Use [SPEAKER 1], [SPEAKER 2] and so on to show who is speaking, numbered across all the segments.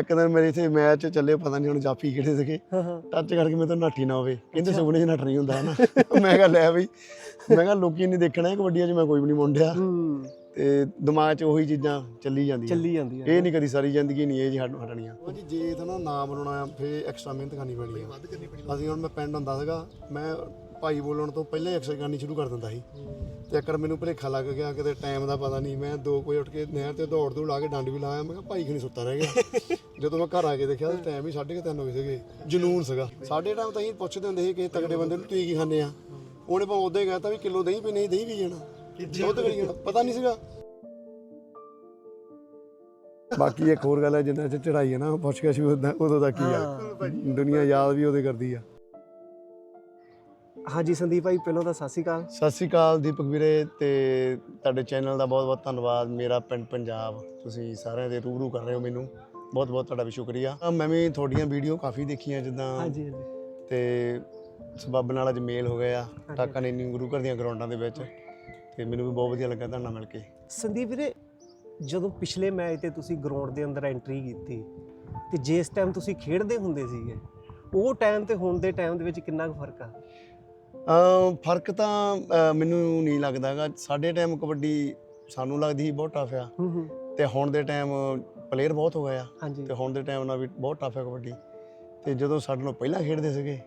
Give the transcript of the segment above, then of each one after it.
[SPEAKER 1] ਇੱਕ ਦਿਨ ਮੇਰੇ ਇੱਥੇ ਮੈਚ ਚੱਲੇ ਪਤਾ ਨਹੀਂ ਹੁਣ ਜਾਫੀ ਕਿਹੜੇ ਸੀਗੇ। ਟੱਚ ਕਰਕੇ ਮੈਂ ਤਾਂ ਨੱਠੀ ਨਾ ਹੋਵੇ। ਕਹਿੰਦੇ ਸੁਪਨੇ 'ਚ ਨੱਠ ਨਹੀਂ ਹੁੰਦਾ ਹਨਾ। ਮੈਂ ਕਿਹਾ ਲੈ ਬਈ। ਮੈਂ ਕਿਹਾ ਲੋਕੀ ਨਹੀਂ ਦੇਖਣਾ ਇਹ ਕਬੱਡੀਆਂ 'ਚ ਮੈਂ ਕੋਈ ਵੀ ਨਹੀਂ ਮੁੰਡਿਆ। ਤੇ ਦਿਮਾਗ 'ਚ ਉਹੀ ਚੀਜ਼ਾਂ ਚੱਲੀ ਜਾਂਦੀਆਂ।
[SPEAKER 2] ਚੱਲੀ ਜਾਂਦੀ ਹੈ
[SPEAKER 1] ਇਹ ਨਹੀਂ ਕਦੀ ਸਾਰੀ ਜ਼ਿੰਦਗੀ ਨਹੀਂ ਇਹ ਜੀ ਹਟ- ਹਟਣੀਆਂ। ਜੀ ਜੇ ਇਹਦਾ ਨਾ ਨਾਮ ਬਣਾਉਣਾ ਫੇ ਐਕਸਟਰਾ ਮਿਹਨਤ ਕਰਨੀ ਪੈਣੀ ਆ। ਅਸੀਂ ਹੁਣ ਮੈਂ ਪਿੰਡ ਹੁੰਦਾ ਸੀਗਾ ਮੈਂ ਭਾਈ ਬੋਲਣ ਤੋਂ ਪਹਿਲਾਂ ਹੀ ਐਕਸਰਸਾਈਜ਼ ਕਰਨੀ ਸ਼ੁਰੂ ਕਰ ਦਿੰਦਾ ਸੀ। ਤੇ ਇੱਕ ਵਾਰ ਮੈਨੂੰ ਭੁਲੇਖਾ ਲੱਗ ਗਿਆ ਕਿਤੇ ਟਾਈਮ ਦਾ ਪਤਾ ਨਹੀਂ ਮੈਂ 2 ਵਜੇ ਉੱਠ ਕੇ ਨਹਿਰ ਤੇ ਦੌੜ ਦੌੜ ਲਾ ਕੇ ਡੰਡ ਵੀ ਲਾਇਆ ਮੈਂ ਕਿਹਾ ਭਾਈ ਖਣੀ ਸੁੱਤਾ ਰਹਿ ਗਿਆ? ਜਦੋਂ ਮੈਂ ਘਰ ਆ ਕੇ ਦੇਖਿਆ ਤਾਂ ਟਾਈਮ ਹੀ 3:30 ਹੋ ਗਏ ਸੀਗੇ ਜਨੂਨ ਸੀਗਾ। ਸਾਡੇ ਟਾਈਮ ਤਾਂ ਅਸੀਂ ਪੁੱਛਦੇ ਹੁੰਦੇ ਸੀ ਕਿ ਤਗੜੇ ਬੰਦੇ ਨੂੰ ਤੁਸੀਂ ਕੀ ਖਾਂਦੇ ਆ? ਉਹਨੇ ਭਾਵੇਂ ਉਦੋਂ ਹੀ ਕਹਿਤਾ ਵੀ ਕਿਲੋ ਦਹੀਂ ਪੀ ਨਹੀਂ ਦਹੀਂ ਵੀ ਜਾਣਾ। ਦੁੱਧ ਵੀ ਜਾਣਾ ਪਤਾ ਨਹੀਂ ਸੀਗਾ। ਬਾਕੀ ਇੱਕ ਹੋਰ ਗੱਲ ਹੈ ਜਿੰਨਾ ਚ ਚੜਾਈ ਹੈ ਨਾ ਪੁੱਛ ਕੇ ਸੀ ਉਦੋਂ ਤੱਕ ਹੀ ਆ? ਦੁਨੀਆ ਯਾਦ ਵੀ ਉਹਦੇ ਕਰਦੀ ਆ।
[SPEAKER 2] ਹਾਂਜੀ ਸੰਦੀਪ ਭਾਈ ਪਹਿਲਾਂ ਤਾਂ ਸਤਿ ਸ਼੍ਰੀ ਅਕਾਲ।
[SPEAKER 1] ਸਤਿ ਸ਼੍ਰੀ ਅਕਾਲ ਦੀਪਕ ਵੀਰੇ ਤੇ ਤੁਹਾਡੇ ਚੈਨਲ ਦਾ ਬਹੁਤ ਬਹੁਤ ਧੰਨਵਾਦ। ਮੇਰਾ ਪਿੰਡ ਪੰਜਾਬ ਤੁਸੀਂ ਸਾਰਿਆਂ ਦੇ ਰੂਬਰੂ ਕਰ ਰਹੇ ਹੋ ਮੈਨੂੰ। ਬਹੁਤ ਬਹੁਤ ਤੁਹਾਡਾ ਵੀ ਸ਼ੁਕਰੀਆ। ਮੈਂ ਵੀ ਤੁਹਾਡੀਆਂ ਵੀਡੀਓ ਕਾਫੀ ਦੇਖੀਆਂ ਜਿੱਦਾਂ
[SPEAKER 2] ਹਾਂਜੀ ਹਾਂਜੀ।
[SPEAKER 1] ਤੇ ਸਬੱਬ ਨਾਲ ਅੱਜ ਮੇਲ ਹੋ ਗਿਆ ਟਾਕਾ ਨੇ ਨੀ ਗੁਰੂ ਘਰ ਦੀਆਂ ਗਰਾਊਂਡਾਂ ਦੇ ਵਿੱਚ ਤੇ ਮੈਨੂੰ ਵੀ ਬਹੁਤ ਵਧੀਆ ਲੱਗਾ ਤੁਹਾਡੇ ਨਾਲ ਮਿਲ ਕੇ।
[SPEAKER 2] ਸੰਦੀਪ ਵੀਰੇ ਜਦੋਂ ਪਿਛਲੇ ਮੈਚ ਤੇ ਤੁਸੀਂ ਗਰਾਊਂਡ ਦੇ ਅੰਦਰ ਐਂਟਰੀ ਕੀਤੀ ਤੇ ਜਿਸ ਟਾਈਮ ਤੁਸੀਂ ਖੇਡਦੇ ਹੁੰਦੇ ਸੀਗੇ ਉਹ ਟਾਈਮ ਤੇ ਹੁਣ ਦੇ ਟਾਈਮ ਦੇ ਵਿੱਚ ਕਿੰਨਾ ਕੁ ਫ਼ਰਕ ਆ?
[SPEAKER 1] ਫ਼ਰਕ ਤਾਂ ਮੈਨੂੰ ਨਹੀਂ ਲੱਗਦਾਗਾ ਸਾਡੇ ਟਾਈਮ ਕਬੱਡੀ ਸਾਨੂੰ ਲੱਗਦੀ ਸੀ ਬਹੁਤ ਟਫ ਆ। ਤੇ ਹੁਣ ਦੇ ਟਾਈਮ ਪਲੇਅਰ ਬਹੁਤ ਹੋ ਗਏ ਆ। ਤੇ ਹੁਣ ਦੇ ਟਾਈਮ ਨਾਲ ਵੀ ਬਹੁਤ ਟਫ ਹੈ ਕਬੱਡੀ। ਤੇ ਜਦੋਂ ਸਾਡੇ ਨਾਲ ਪਹਿਲਾਂ ਖੇਡਦੇ ਸੀਗੇ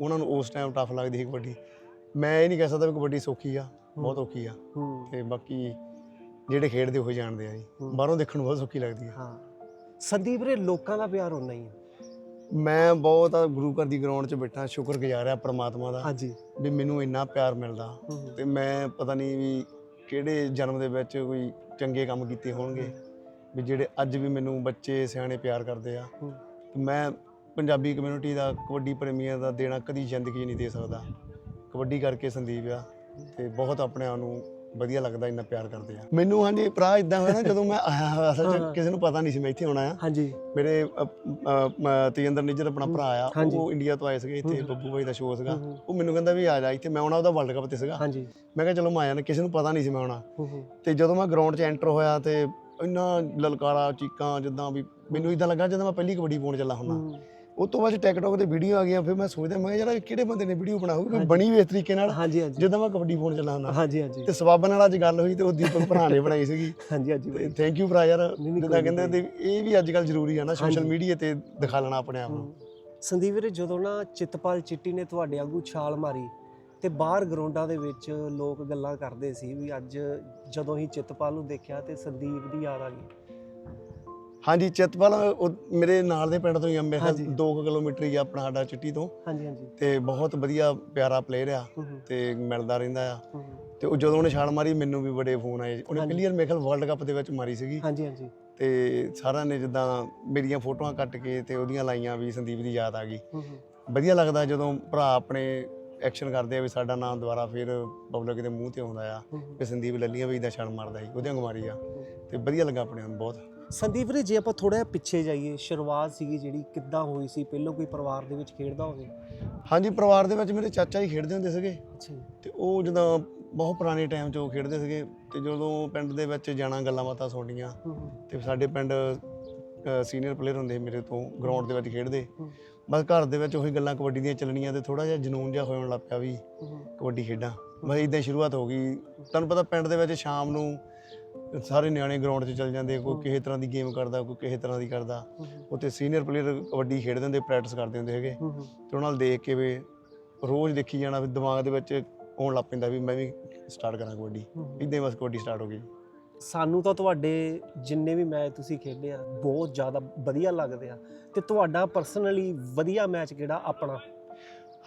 [SPEAKER 1] ਉਹਨਾਂ ਨੂੰ ਉਸ ਟਾਈਮ ਟਫ ਲੱਗਦੀ ਸੀ ਕਬੱਡੀ। ਮੈਂ ਇਹ ਨਹੀਂ ਕਹਿ ਸਕਦਾ ਵੀ ਕਬੱਡੀ ਸੌਖੀ ਆ ਬਹੁਤ ਔਖੀ ਆ। ਤੇ ਬਾਕੀ ਜਿਹੜੇ ਖੇਡਦੇ ਉਹ ਜਾਣਦੇ ਆ ਜੀ। ਬਾਹਰੋਂ ਦੇਖਣ ਨੂੰ ਬਹੁਤ ਸੌਖੀ ਲੱਗਦੀ ਆ।
[SPEAKER 2] ਹਾਂ। ਸੰਦੀਪ ਵੀਰੇ ਲੋਕਾਂ ਦਾ ਪਿਆਰ ਹੁੰਦਾ ਹੀ ਆ।
[SPEAKER 1] ਮੈਂ ਬਹੁਤ ਆ ਗੁਰੂ ਘਰ ਦੀ ਗਰਾਊਂਡ 'ਚ ਬੈਠਾ ਸ਼ੁਕਰਗੁਜ਼ਾਰ ਆ ਪ੍ਰਮਾਤਮਾ ਦਾ
[SPEAKER 2] ਹਾਂਜੀ।
[SPEAKER 1] ਵੀ ਮੈਨੂੰ ਇੰਨਾ ਪਿਆਰ ਮਿਲਦਾ। ਤੇ ਮੈਂ ਪਤਾ ਨਹੀਂ ਵੀ ਕਿਹੜੇ ਜਨਮ ਦੇ ਵਿੱਚ ਕੋਈ ਚੰਗੇ ਕੰਮ ਕੀਤੇ ਹੋਣਗੇ। ਵੀ ਜਿਹੜੇ ਅੱਜ ਵੀ ਮੈਨੂੰ ਬੱਚੇ ਸਿਆਣੇ ਪਿਆਰ ਕਰਦੇ ਆ। ਤੇ ਮੈਂ ਪੰਜਾਬੀ ਕਮਿਊਨਿਟੀ ਦਾ ਕਬੱਡੀ ਪ੍ਰੇਮੀਆਂ ਦਾ ਦੇਣਾ ਕਦੀ ਜ਼ਿੰਦਗੀ ਨਹੀਂ ਦੇ ਸਕਦਾ। ਕਬੱਡੀ ਕਰਕੇ ਸੰਦੀਪ ਆ। ਤੇ ਬਹੁਤ ਆਪਣੇ ਆਪ ਨੂੰ ਵਧੀਆ ਲੱਗਦਾ ਇੰਨਾ ਪਿਆਰ ਕਰਦੇ ਆ। ਮੈਨੂੰ ਹਾਂਜੀ ਭਰਾ ਇਦਾਂ ਹੋਇਆ ਨਾ ਜਦੋਂ ਮੈਂ ਆਇਆ ਹੋਇਆ ਅਸਲ 'ਚ ਕਿਸੇ ਨੂੰ ਪਤਾ ਨਹੀਂ ਸੀ ਮੈਂ ਇੱਥੇ ਆਉਣਾ ਆ।
[SPEAKER 2] ਹਾਂਜੀ।
[SPEAKER 1] ਮੇਰੇ ਅ, ਅ, ਮ- ਤੇਜਿੰਦਰ ਨਿੱਜਰ ਆਪਣਾ ਭਰਾ ਆ
[SPEAKER 2] ਹਾਂਜੀ।
[SPEAKER 1] ਉਹ ਇੰਡੀਆ ਤੋਂ ਆਏ ਸੀਗੇ ਇੱਥੇ। ਬੱਬੂ ਭਾਈ ਦਾ ਸ਼ੋਅ ਸੀਗਾ।
[SPEAKER 2] ਹੂੰ।
[SPEAKER 1] ਉਹ ਮੈਨੂੰ ਕਹਿੰਦਾ ਵੀ ਆ ਜਾ ਇੱਥੇ ਮੈਂ ਆਉਣਾ ਉਹਦਾ ਵਰਲਡ ਕੱਪ ਤੇ ਸੀਗਾ।
[SPEAKER 2] ਹਾਂਜੀ।
[SPEAKER 1] ਮੈਂ ਕਿਹਾ ਚਲੋ ਮੈਂ ਆ ਜਾਣਾ ਕਿਸੇ ਨੂੰ ਪਤਾ ਨਹੀਂ ਸੀ ਮੈਂ ਆਉਣਾ।
[SPEAKER 2] ਹੂੰ ਹੂੰ।
[SPEAKER 1] ਤੇ ਜਦੋਂ ਮੈਂ ਗਰਾਊਂਡ 'ਚ ਐਂਟਰ ਹੋਇਆ ਤੇ ਇੰਨਾ ਲਲਕਾਰਾ ਚੀਕਾਂ ਜਿੱਦਾਂ ਵੀ ਮੈਨੂੰ ਇਦਾਂ ਲੱਗਾ ਜਦੋਂ ਮੈਂ ਪਹਿਲੀ ਕਬੱਡੀ ਪਾਉਣ ਚੱਲਾ ਹੁੰਦਾ।
[SPEAKER 2] ਹੂੰ।
[SPEAKER 1] ਉਸ ਤੋਂ ਬਾਅਦ ਟਿਕਟੌਕ ਤੇ ਵੀਡੀਓ ਆ ਗਈਆਂ ਫਿਰ ਮੈਂ ਸੋਚਦਾ ਮੈਂ ਯਾਰ ਕਿਹੜੇ ਬੰਦੇ ਨੇ ਵੀਡੀਓ ਬਣਾਉ ਕੋਈ ਬਣੀ ਵੀ ਇਸ ਤਰੀਕੇ ਨਾਲ
[SPEAKER 2] ਹਾਂਜੀ ਹਾਂਜੀ।
[SPEAKER 1] ਜਿੱਦਾਂ ਮੈਂ ਕਬੱਡੀ ਪਾਉਣ ਚੱਲਾ ਹੁੰਦਾ
[SPEAKER 2] ਹਾਂਜੀ ਹਾਂਜੀ।
[SPEAKER 1] ਤੇ ਸਬੱਬ ਨਾਲ ਅੱਜ ਗੱਲ ਹੋਈ ਤੇ ਉਹ ਦੀਪਕ ਭਰਾ ਨੇ ਬਣਾਈ ਸੀਗੀ।
[SPEAKER 2] ਹਾਂਜੀ ਹਾਂਜੀ।
[SPEAKER 1] ਥੈਂਕ ਯੂ ਭਰਾ ਯਾਰ ਜਿੱਦਾਂ ਕਹਿੰਦੇ ਤੇ ਇਹ ਵੀ ਅੱਜ ਕੱਲ ਜ਼ਰੂਰੀ ਆ ਨਾ ਸੋਸ਼ਲ। ਮੀਡੀਆ ਤੇ ਦਿਖਾ ਲੈਣਾ ਆਪਣੇ ਆਪ ਨੂੰ।
[SPEAKER 2] ਸੰਦੀਪ ਵੀਰੇ ਜਦੋਂ ਨਾ ਚਿੱਤਪਾਲ ਚਿੱਟੀ ਨੇ ਤੁਹਾਡੇ ਆਗੂ ਛਾਲ ਮਾਰੀ ਤੇ ਬਾਹਰ ਗਰਾਊਂਡਾਂ ਦੇ ਵਿੱਚ ਲੋਕ ਗੱਲਾਂ ਕਰਦੇ ਸੀ ਵੀ ਅੱਜ ਜਦੋਂ ਹੀ ਚਿੱਤਪਾਲ ਨੂੰ ਦੇਖਿਆ ਤੇ ਸੰਦੀਪ ਦੀ ਯਾਦ ਆ ਗਈ।
[SPEAKER 1] ਹਾਂਜੀ ਚਿੱਤਪਾਲ ਉਹ ਮੇਰੇ ਨਾਲ ਦੇ ਪਿੰਡ ਤੋਂ ਹੀ ਆ ਮੇਰੇ
[SPEAKER 2] ਹਾਂਜੀ।
[SPEAKER 1] 2 ਕਿਲੋਮੀਟਰ ਹੀ ਆ ਆਪਣਾ ਸਾਡਾ ਚਿੱਟੀ ਤੋਂ।
[SPEAKER 2] ਹਾਂਜੀ ਹਾਂਜੀ।
[SPEAKER 1] ਤੇ ਬਹੁਤ ਵਧੀਆ ਪਿਆਰਾ ਪਲੇਅਰ ਆ ਤੇ ਮਿਲਦਾ ਰਹਿੰਦਾ ਆ। ਤੇ ਉਹ ਜਦੋਂ ਉਹਨੇ ਛਾਲ ਮਾਰੀ ਮੈਨੂੰ ਵੀ ਬੜੇ ਫੋਨ ਆਏ। ਉਹਨੇ। ਕਲੀਅਰ ਮੇਖਲ ਵਰਲਡ ਕੱਪ ਦੇ ਵਿੱਚ ਮਾਰੀ ਸੀਗੀ।
[SPEAKER 2] ਹਾਂਜੀ ਹਾਂਜੀ।
[SPEAKER 1] ਤੇ ਸਾਰਿਆਂ ਨੇ ਜਿੱਦਾਂ ਮੇਰੀਆਂ ਫੋਟੋਆਂ ਕੱਟ ਕੇ ਤੇ ਉਹਦੀਆਂ ਲਾਈਆਂ ਵੀ ਸੰਦੀਪ ਦੀ ਯਾਦ ਆ ਗਈ। ਵਧੀਆ ਲੱਗਦਾ ਜਦੋਂ ਭਰਾ ਆਪਣੇ ਐਕਸ਼ਨ ਕਰਦੇ ਆ ਵੀ ਸਾਡਾ ਨਾਮ ਦੁਬਾਰਾ ਫਿਰ ਪਬਲਿਕ ਦੇ ਮੂੰਹ ਤੇ ਆਉਂਦਾ ਆ। ਵੀ ਸੰਦੀਪ ਲੱਲੀਆਂ ਵੀ ਇਦਾਂ ਛਾਲ ਮਾਰਦਾ ਸੀ ਉਹਦੇ ਵਾਂਗ ਮਾਰੀ ਆ। ਤੇ ਵਧੀਆ ਲੱਗਾ ਆਪਣੇ ਨੂੰ ਬਹੁਤ।
[SPEAKER 2] ਸੰਦੀਪ ਵੀਰੇ ਜੇ ਆਪਾਂ ਥੋੜਾ ਜਿਹਾ ਪਿੱਛੇ ਜਾਈਏ ਸ਼ੁਰੂਆਤ ਸੀਗੀ ਜਿਹੜੀ ਕਿੱਦਾਂ ਹੋਈ ਸੀ? ਪਹਿਲਾਂ ਕੋਈ ਪਰਿਵਾਰ ਦੇ ਵਿੱਚ ਖੇਡਦਾ ਹੋਵੇ?
[SPEAKER 1] ਹਾਂਜੀ ਪਰਿਵਾਰ ਦੇ ਵਿੱਚ ਮੇਰੇ ਚਾਚਾ ਜੀ ਖੇਡਦੇ ਹੁੰਦੇ ਸੀਗੇ।
[SPEAKER 2] ਅੱਛਾ ਜੀ।
[SPEAKER 1] ਤੇ ਉਹ ਜਦੋਂ ਬਹੁਤ ਪੁਰਾਣੇ ਟਾਈਮ 'ਚ ਉਹ ਖੇਡਦੇ ਸੀਗੇ ਤੇ ਜਦੋਂ ਪਿੰਡ ਦੇ ਵਿੱਚ ਜਾਣਾ ਗੱਲਾਂ ਬਾਤਾਂ
[SPEAKER 2] ਹੂੰ ਹੂੰ,
[SPEAKER 1] ਤੇ ਸਾਡੇ ਪਿੰਡ ਸੀਨੀਅਰ ਪਲੇਅਰ ਹੁੰਦੇ ਮੇਰੇ ਤੋਂ ਗਰਾਊਂਡ ਦੇ ਵਿੱਚ ਖੇਡਦੇ।
[SPEAKER 2] ਹੂੰ।
[SPEAKER 1] ਬਸ ਘਰ ਦੇ ਵਿੱਚ ਉਹੀ ਗੱਲਾਂ ਕਬੱਡੀ ਦੀਆਂ ਚੱਲਣੀਆਂ ਤੇ ਥੋੜਾ ਜਿਹਾ ਜਨੂਨ ਜਿਹਾ ਹੋਣ ਲੱਗ ਪਿਆ ਵੀ
[SPEAKER 2] ਹੂੰ ਹੂੰ,
[SPEAKER 1] ਕਬੱਡੀ ਖੇਡਾਂ। ਬਸ ਇਦਾਂ ਸ਼ੁਰੂਆਤ ਹੋ ਗਈ। ਤੁਹਾਨੂੰ ਪਤਾ ਪਿੰਡ ਦੇ ਵਿੱਚ ਸ਼ਾਮ ਨੂੰ ਸਾਰੇ ਨਿਆਣੇ ਗਰਾਊਂਡ 'ਚ ਚੱਲ ਜਾਂਦੇ ਕੋਈ ਕਿਸੇ ਤਰ੍ਹਾਂ ਦੀ ਗੇਮ ਕਰਦਾ ਕੋਈ ਕਿਸੇ ਤਰ੍ਹਾਂ ਦੀ ਕਰਦਾ। ਉੱਥੇ ਸੀਨੀਅਰ ਪਲੇਅਰ ਕਬੱਡੀ ਖੇਡਦੇ ਹੁੰਦੇ ਪ੍ਰੈਕਟਿਸ ਕਰਦੇ ਹੁੰਦੇ ਹੈਗੇ। ਤੇ ਉਹਨਾਂ ਨਾਲ ਦੇਖ ਕੇ ਵੀ ਰੋਜ਼ ਦੇਖੀ ਜਾਣਾ ਵੀ ਦਿਮਾਗ ਦੇ ਵਿੱਚ ਆਉਣ ਲੱਗ ਪੈਂਦਾ ਵੀ ਮੈਂ ਵੀ ਸਟਾਰਟ ਕਰਾਂ ਕਬੱਡੀ। ਇਦਾਂ ਹੀ ਬਸ ਕਬੱਡੀ ਸਟਾਰਟ ਹੋ ਗਈ।
[SPEAKER 2] ਸਾਨੂੰ ਤਾਂ ਤੁਹਾਡੇ ਜਿੰਨੇ ਵੀ ਮੈਚ ਤੁਸੀਂ ਖੇਡੇ ਆ ਬਹੁਤ ਜ਼ਿਆਦਾ ਵਧੀਆ ਲੱਗਦੇ ਆ। ਤੇ ਤੁਹਾਡਾ ਪਰਸਨਲੀ ਵਧੀਆ ਮੈਚ ਕਿਹੜਾ ਆਪਣਾ?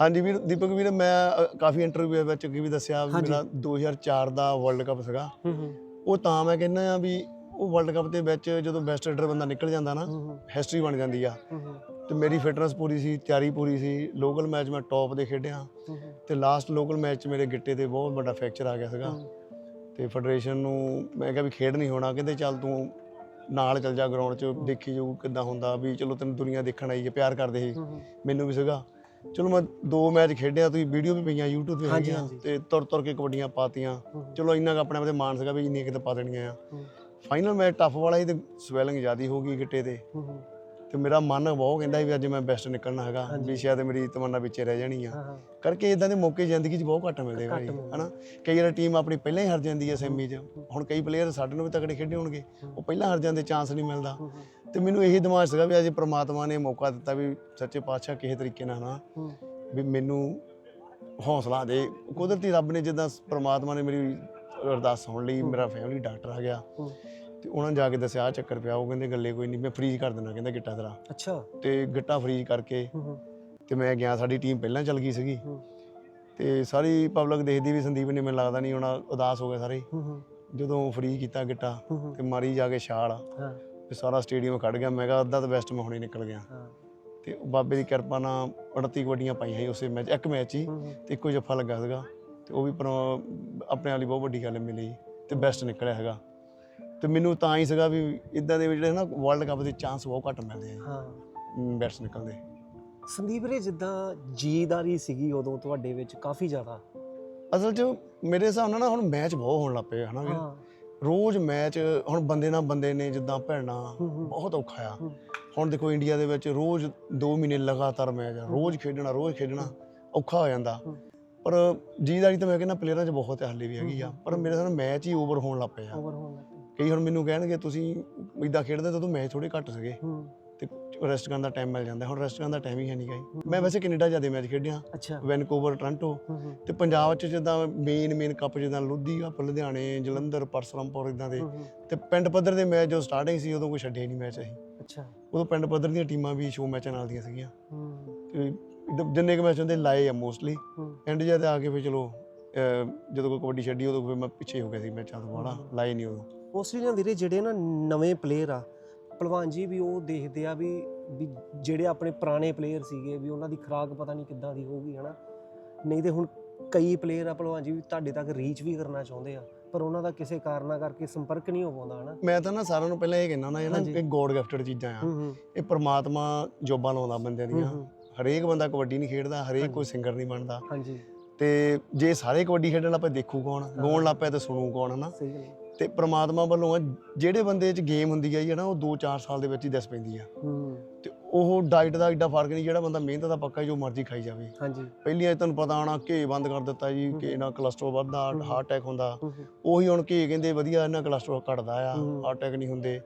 [SPEAKER 1] ਹਾਂਜੀ ਵੀਰ ਦੀਪਕ ਵੀਰ ਮੈਂ ਕਾਫੀ ਇੰਟਰਵਿਊ ਵਿੱਚ ਵੀ ਦੱਸਿਆ। ਮੇਰਾ 2004 ਦਾ ਵਰਲਡ ਕੱਪ ਸੀਗਾ।
[SPEAKER 2] ਹੂੰ ਹੂੰ।
[SPEAKER 1] ਉਹ ਤਾਂ ਮੈਂ ਕਹਿੰਦਾ ਆ ਵੀ ਉਹ ਵਰਲਡ ਕੱਪ ਦੇ ਵਿੱਚ ਜਦੋਂ ਬੈਸਟ ਰੇਡਰ ਬੰਦਾ ਨਿਕਲ ਜਾਂਦਾ ਨਾ ਹਿਸਟਰੀ ਬਣ ਜਾਂਦੀ ਆ। ਤੇ ਮੇਰੀ ਫਿਟਨੈਸ ਪੂਰੀ ਸੀ ਤਿਆਰੀ ਪੂਰੀ ਸੀ ਲੋਕਲ ਮੈਚ ਮੈਂ ਟੌਪ ਦੇ ਖੇਡਿਆ। ਤੇ ਲਾਸਟ ਲੋਕਲ ਮੈਚ 'ਚ ਮੇਰੇ ਗਿੱਟੇ ਤੇ ਬਹੁਤ ਵੱਡਾ ਫ੍ਰੈਕਚਰ ਆ ਗਿਆ ਸੀਗਾ। ਤੇ ਫੈਡਰੇਸ਼ਨ ਨੂੰ ਮੈਂ ਕਿਹਾ ਵੀ ਖੇਡ ਨਹੀਂ ਹੋਣਾ ਕਹਿੰਦੇ ਚੱਲ ਤੂੰ ਨਾਲ ਚੱਲ ਜਾ ਗਰਾਊਂਡ 'ਚ ਦੇਖੀ ਜਾਊ ਕਿੱਦਾਂ ਹੁੰਦਾ ਵੀ ਚਲੋ ਤੈਨੂੰ ਦੁਨੀਆ ਦੇਖਣ ਆਈ ਹੈ ਪਿਆਰ ਕਰਦੇ ਸੀ। ਮੈਨੂੰ ਵੀ ਸੀਗਾ। ਚਲੋ ਮੈਂ ਦੋ ਮੈਚ ਖੇਡਿਆ ਤੁਸੀਂ ਵੀਡੀਓ ਵੀ ਪਈਆਂ YouTube ਤੇ
[SPEAKER 2] ਹਾਂਜੀ,
[SPEAKER 1] ਹੈਗੀਆਂ
[SPEAKER 2] ਹਾਂਜੀ।
[SPEAKER 1] ਤੇ ਤੁਰ ਤੁਰ ਕੇ ਕਬੱਡੀਆਂ ਪਾਤੀਆਂ। ਚਲੋ ਇੰਨਾ ਕੁ ਆਪਣੇ ਆਪ ਤੇ ਮਾਣ ਸੀਗਾ ਵੀ ਇੰਨੀਆਂ ਕਿਤੇ ਪਾ ਦੇਣੀਆਂ ਆ। ਫਾਈਨਲ ਮੈਚ ਟਫ ਵਾਲਾ ਹੀ ਤੇ ਸਵੈਲਿੰਗ ਜ਼ਿਆਦੀ ਹੋ ਗਈ ਗਿੱਟੇ ਤੇ।
[SPEAKER 2] ਹੂੰ ਹੂੰ,
[SPEAKER 1] ਤੇ ਮੇਰਾ ਮਨ ਬਹੁਤ ਕਹਿੰਦਾ ਵੀ ਅੱਜ ਮੈਂ ਬੈਸਟ ਨਿਕਲਣਾ ਹੈਗਾ। ਵੀ ਸ਼ਾਇਦ ਮੇਰੀ ਤਮੰਨਾ ਵਿੱਚੇ ਰਹਿ ਜਾਣੀ ਆ। ਕਰਕੇ ਇਦਾਂ ਦੇ ਮੌਕੇ ਜ਼ਿੰਦਗੀ 'ਚ ਬਹੁਤ ਘੱਟ ਮਿਲਦੇ ਭਾਈ। ਹਨਾ? ਕਈ ਵਾਰ ਟੀਮ ਆਪਣੀ ਪਹਿਲਾਂ ਹੀ ਹਾਰ ਜਾਂਦੀ ਹੈ ਸੈਮੀ 'ਚ। ਹੁਣ ਕਈ ਪਲੇਅਰ ਸਾਡੇ ਨੂੰ ਵੀ ਤਕੜੇ ਖੇਡੇ ਹੋਣਗੇ। ਉਹ ਪਹਿਲਾਂ ਹਾਰ ਜਾਂਦੇ ਚਾਂਸ ਨਹੀਂ ਮਿਲਦਾ। ਤੇ ਮੈਨੂੰ ਇਹੀ ਦਿਮਾਗ ਸੀਗਾ ਵੀ ਅੱਜ ਪ੍ਰਮਾਤਮਾ ਨੇ ਮੌਕਾ ਦਿੱਤਾ ਵੀ ਸੱਚੇ ਪਾਤਸ਼ਾਹ ਕਿਸੇ ਤਰੀਕੇ ਨਾਲ ਨਾ ਵੀ ਮੈਨੂੰ ਹੌਸਲਾ ਦੇ। ਕੁਦਰਤੀ ਰੱਬ ਨੇ ਜਿੱਦਾਂ ਪ੍ਰਮਾਤਮਾ ਨੇ ਮੇਰੀ ਅਰਦਾਸ ਸੁਣ ਲਈ ਮੇਰਾ ਫੈਮਿਲੀ ਡਾਕਟਰ ਆ ਗਿਆ। ਤੇ ਉਹਨਾਂ ਨੇ ਜਾ ਕੇ ਦੱਸਿਆ ਆਹ ਚੱਕਰ ਪਿਆ ਉਹ ਕਹਿੰਦੇ ਗੱਲੇ ਕੋਈ ਨਹੀਂ ਮੈਂ ਫ੍ਰੀਜ਼ ਕਰ ਦਿੰਦਾ ਕਹਿੰਦਾ ਗਿੱਟਾ ਤੇਰਾ।
[SPEAKER 2] ਅੱਛਾ।
[SPEAKER 1] ਤੇ ਗਿੱਟਾ ਫ੍ਰੀਜ਼ ਕਰਕੇ
[SPEAKER 2] ਹੂੰ,
[SPEAKER 1] ਤੇ ਮੈਂ ਗਿਆ ਸਾਡੀ ਟੀਮ ਪਹਿਲਾਂ ਚੱਲ ਗਈ ਸੀਗੀ।
[SPEAKER 2] ਹੂੰ,
[SPEAKER 1] ਤੇ ਸਾਰੀ ਪਬਲਿਕ ਦੇਖਦੀ ਵੀ ਸੰਦੀਪ ਨੇ ਮੈਨੂੰ ਲੱਗਦਾ ਨਹੀਂ ਉਹਨਾਂ ਉਦਾਸ ਹੋ ਗਏ ਸਾਰੇ।
[SPEAKER 2] ਹੂੰ,
[SPEAKER 1] ਜਦੋਂ ਫ੍ਰੀ ਕੀਤਾ ਗਿੱਟਾ
[SPEAKER 2] ਹੂੰ,
[SPEAKER 1] ਤੇ ਮਾਰੀ ਜਾ ਕੇ ਛਾਲ
[SPEAKER 2] ਹਾਂ।
[SPEAKER 1] ਤੇ ਸਾਰਾ ਸਟੇਡੀਅਮ ਖੜ ਗਿਆ। ਮੈਂ ਕਿਹਾ ਅੱਧਾ ਤਾਂ ਬੈਸਟ ਮੈਂ ਹੁਣੇ ਨਿਕਲ ਗਿਆ।
[SPEAKER 2] ਹਾਂ।
[SPEAKER 1] ਤੇ ਉਹ ਬਾਬੇ ਦੀ ਕਿਰਪਾ ਨਾਲ 38 ਕਬੱਡੀਆਂ ਪਾਈਆਂ ਸੀ ਉਸੇ ਮੈਚ ਇੱਕ ਮੈਚ ਹੀ।
[SPEAKER 2] ਹੂੰ, ਹੂੰ,
[SPEAKER 1] ਤੇ ਇੱਕੋ ਜੱਫਾ ਲੱਗਾ ਸੀਗਾ। ਤੇ ਉਹ ਵੀ ਪਰ ਆਪਣੇ ਵਾਲੀ ਬਹੁਤ ਵੱਡੀ ਗੱਲ ਮਿਲੀ। ਤੇ ਬੈਸਟ ਨਿਕਲਿਆ ਹੈਗਾ। ਤੇ ਮੈਨੂੰ ਤਾਂ ਹੀ ਸੀਗਾ ਵੀ ਇਦਾਂ ਦੇ ਜਿਹੜੇ ਨਾ ਵਰਲਡ ਕੱਪ ਦੇ ਚਾਂਸ ਬਹੁਤ ਘੱਟ ਮਿਲਦੇ ਆ।
[SPEAKER 2] ਹਾਂ।
[SPEAKER 1] ਬੈਟਸ ਨਿਕਲਦੇ।
[SPEAKER 2] ਸੰਦੀਪ ਰੇ ਜਿੱਦਾਂ ਜੀਦਾਰੀ ਸੀਗੀ ਉਦੋਂ ਤੁਹਾਡੇ ਵਿੱਚ ਕਾਫੀ ਜ਼ਿਆਦਾ?
[SPEAKER 1] ਅਸਲ 'ਚ ਮੇਰੇ ਹਿਸਾਬ ਨਾਲ ਨਾ ਹੁਣ ਮੈਚ ਬਹੁਤ ਹੋਣ ਲੱਗ ਪਏ ਹਨਾ ਵੀ
[SPEAKER 2] ਹਾਂ।
[SPEAKER 1] ਰੋਜ਼ ਮੈਚ ਹੁਣ ਬੰਦੇ ਨਾਲ ਬੰਦੇ ਨੇ ਜਿੱਦਾਂ ਭੈਣਾ
[SPEAKER 2] ਹੂੰ, ਹੂੰ,
[SPEAKER 1] ਬਹੁਤ ਔਖਾ ਆ।
[SPEAKER 3] ਹੂੰ।
[SPEAKER 1] ਹੁਣ ਦੇਖੋ ਇੰਡੀਆ ਦੇ ਵਿੱਚ ਰੋਜ਼ 2 ਮਹੀਨੇ ਲਗਾਤਾਰ ਮੈਚ ਆ ਰੋਜ਼ ਖੇਡਣਾ ਰੋਜ਼ ਖੇਡਣਾ ਔਖਾ ਹੋ ਜਾਂਦਾ।
[SPEAKER 2] ਹੂੰ।
[SPEAKER 1] ਪਰ ਜੀਦਾਰੀ ਤਾਂ ਮੈਂ ਕਹਿੰਦਾ ਪਲੇਅਰਾਂ 'ਚ ਬਹੁਤ ਹਾਲੇ ਵੀ ਹੈਗੀ ਆ।
[SPEAKER 2] ਹੂੰ,
[SPEAKER 1] ਪਰ ਮੇਰੇ ਸਾਹਮਣੇ ਮੈਚ ਹੀ ਓਵਰ ਹੋਣ ਲੱਗ ਪਏ ਆ।
[SPEAKER 2] ਓਵਰ ਹੋਣ ਲੱਗ
[SPEAKER 1] ਕਈ ਹੁਣ ਮੈਨੂੰ ਕਹਿਣਗੇ ਤੁਸੀਂ ਇਦਾਂ ਖੇਡਦੇ ਤਾਂ ਤੂੰ ਮੈਚ ਥੋੜੇ ਘੱਟ ਸੀਗੇ
[SPEAKER 2] ਹੂੰ।
[SPEAKER 1] ਤੇ ਰੈਸਟ ਕਰਨ ਦਾ ਟਾਈਮ ਮਿਲ ਜਾਂਦਾ। ਹੁਣ ਰੈਸਟ ਕਰਨ ਦਾ ਟਾਈਮ ਹੀ ਹੈ ਨਹੀਂ ਗਾਈ ਮੈਂ ਵੈਸੇ ਕੈਨੇਡਾ ਜ਼ਿਆਦਾ ਮੈਚ ਖੇਡਿਆ। ਵੈਨਕੂਵਰ ਟੋਰਾਂਟੋ ਤੇ ਪੰਜਾਬ 'ਚ ਜਿੱਦਾਂ ਮੇਨ ਮੇਨ ਕੱਪ ਜਿੱਦਾਂ ਲੁੱਧੀ ਕੱਪ ਲੁਧਿਆਣੇ ਜਲੰਧਰ ਪਰਸਰਾਮਪੁਰ ਇਦਾਂ ਦੇ। ਤੇ ਪਿੰਡ ਪੱਧਰ ਦੇ ਮੈਚ ਜੋ ਸਟਾਰਟਿੰਗ ਸੀ ਉਦੋਂ ਕੋਈ ਛੱਡਿਆ ਨਹੀਂ ਮੈਚ ਅਸੀਂ।
[SPEAKER 2] ਅੱਛਾ।
[SPEAKER 1] ਉਦੋਂ ਪਿੰਡ ਪੱਧਰ ਦੀਆਂ ਟੀਮਾਂ ਵੀ ਸ਼ੋਅ ਮੈਚਾਂ ਨਾਲ ਦੀਆਂ ਸੀਗੀਆਂ। ਤੇ ਜਿੰਨੇ ਕੁ ਮੈਚ ਹੁੰਦੇ ਲਾਏ ਆ ਮੋਸਟਲੀ ਐਂਡ ਜਿਹਾ ਤੇ ਆ ਕੇ ਫਿਰ ਚਲੋ ਜਦੋਂ ਕੋਈ ਕਬੱਡੀ ਛੱਡੀ ਉਦੋਂ ਫਿਰ ਮੈਂ ਪਿੱਛੇ ਹੋ ਗਿਆ ਸੀ ਮੈਚਾਂ ਤੋਂ ਬਾਹਲਾ। ਲਾਏ ਨਹੀਂ ਉਦੋਂ।
[SPEAKER 2] ਨਾ ਵੀਰੇ ਜਿਹੜੇ ਨਾ ਨਵੇਂ ਪਲੇਅਰ ਆ ਪਹਿਲਵਾਨ ਜੀ ਵੀ ਉਹ ਦੇਖਦੇ ਆ ਵੀ ਵੀ ਜਿਹੜੇ ਆਪਣੇ ਪੁਰਾਣੇ ਪਲੇਅਰ ਸੀਗੇ ਵੀ ਉਹਨਾਂ ਦੀ ਖੁਰਾਕ ਪਤਾ ਨਹੀਂ ਕਿੱਦਾਂ ਦੀ ਹੋਊਗੀ ਹਨਾ? ਨਹੀਂ ਤੇ ਹੁਣ ਕਈ ਪਲੇਅਰ ਆ ਪਹਿਲਵਾਨ ਜੀ ਵੀ ਤੁਹਾਡੇ ਤੱਕ ਰੀਚ ਵੀ ਕਰਨਾ ਚਾਹੁੰਦੇ ਆ ਪਰ ਉਹਨਾਂ ਦਾ ਕਿਸੇ ਕਾਰਨਾਂ ਕਰਕੇ ਸੰਪਰਕ ਨਹੀਂ ਹੋ ਪਾਉਂਦਾ ਹਨਾ?
[SPEAKER 1] ਮੈਂ ਤਾਂ ਨਾ ਸਾਰਿਆਂ ਨੂੰ ਪਹਿਲਾਂ ਇਹ ਕਹਿਣਾ ਨਾ। ਇਹ ਗੋਡ ਗਿਫਟਡ ਚੀਜ਼ਾਂ ਆ। ਇਹ ਪ੍ਰਮਾਤਮਾ ਜੋਬਾਂ ਲਾਉਂਦਾ ਬੰਦਿਆਂ ਦੀਆਂ। ਹਰੇਕ ਬੰਦਾ ਕਬੱਡੀ ਨਹੀਂ ਖੇਡਦਾ ਹਰੇਕ। ਕੋਈ ਸਿੰਗਰ ਨਹੀਂ ਬਣਦਾ।
[SPEAKER 2] ਹਾਂਜੀ।
[SPEAKER 1] ਤੇ ਜੇ ਸਾਰੇ ਕਬੱਡੀ ਖੇਡਣ ਲੱਪੇ ਦੇਖੂ ਕੌਣ? ਗਾਉਣ ਲੱਪੇ ਤੇ ਸੁਣੂ ਕੌਣ ਹਨਾ। ਤੇ ਪ੍ਰਮਾਤਮਾ ਵੱਲੋਂ ਆ ਜਿਹੜੇ ਬੰਦੇ 'ਚ ਗੇਮ ਹੁੰਦੀ ਜੀ ਨਾ ਉਹ 2-4 ਸਾਲ ਦੇ ਵਿੱਚ ਹੀ ਦੱਸ ਪੈਂਦੀ ਆ।
[SPEAKER 2] ਹੂੰ।
[SPEAKER 1] ਤੇ ਉਹ ਡਾਈਟ ਦਾ ਐਡਾ ਫ਼ਰਕ ਨਹੀਂ ਜਿਹੜਾ ਬੰਦਾ ਮਿਹਨਤ ਦਾ ਪੱਕਾ ਜੋ ਮਰਜ਼ੀ ਖਾਈ ਜਾਵੇ।
[SPEAKER 2] ਹਾਂਜੀ।
[SPEAKER 1] ਪਹਿਲੀਆਂ ਤੁਹਾਨੂੰ ਪਤਾ ਹੋਣਾ ਘੇ ਬੰਦ ਕਰ ਦਿੱਤਾ ਜੀ
[SPEAKER 2] ਹੂੰ।
[SPEAKER 1] ਕਿ ਨਾ ਕੋਲੇਸਟ੍ਰੋਲ ਵੱਧਦਾ
[SPEAKER 2] ਹੂੰ।
[SPEAKER 1] ਹਾਰਟ ਅਟੈਕ ਹੁੰਦਾ।
[SPEAKER 2] ਹੂੰ, ਹੂੰ,
[SPEAKER 1] ਉਹੀ ਹੁਣ ਘੇ ਕਹਿੰਦੇ ਵਧੀਆ ਇਹਨਾਂ ਕੋਲੇਸਟ੍ਰੋਲ ਘਟਦਾ ਆ
[SPEAKER 2] ਹੂੰ।
[SPEAKER 1] ਹਾਰਟ ਅਟੈਕ ਨਹੀਂ ਹੁੰਦੇ।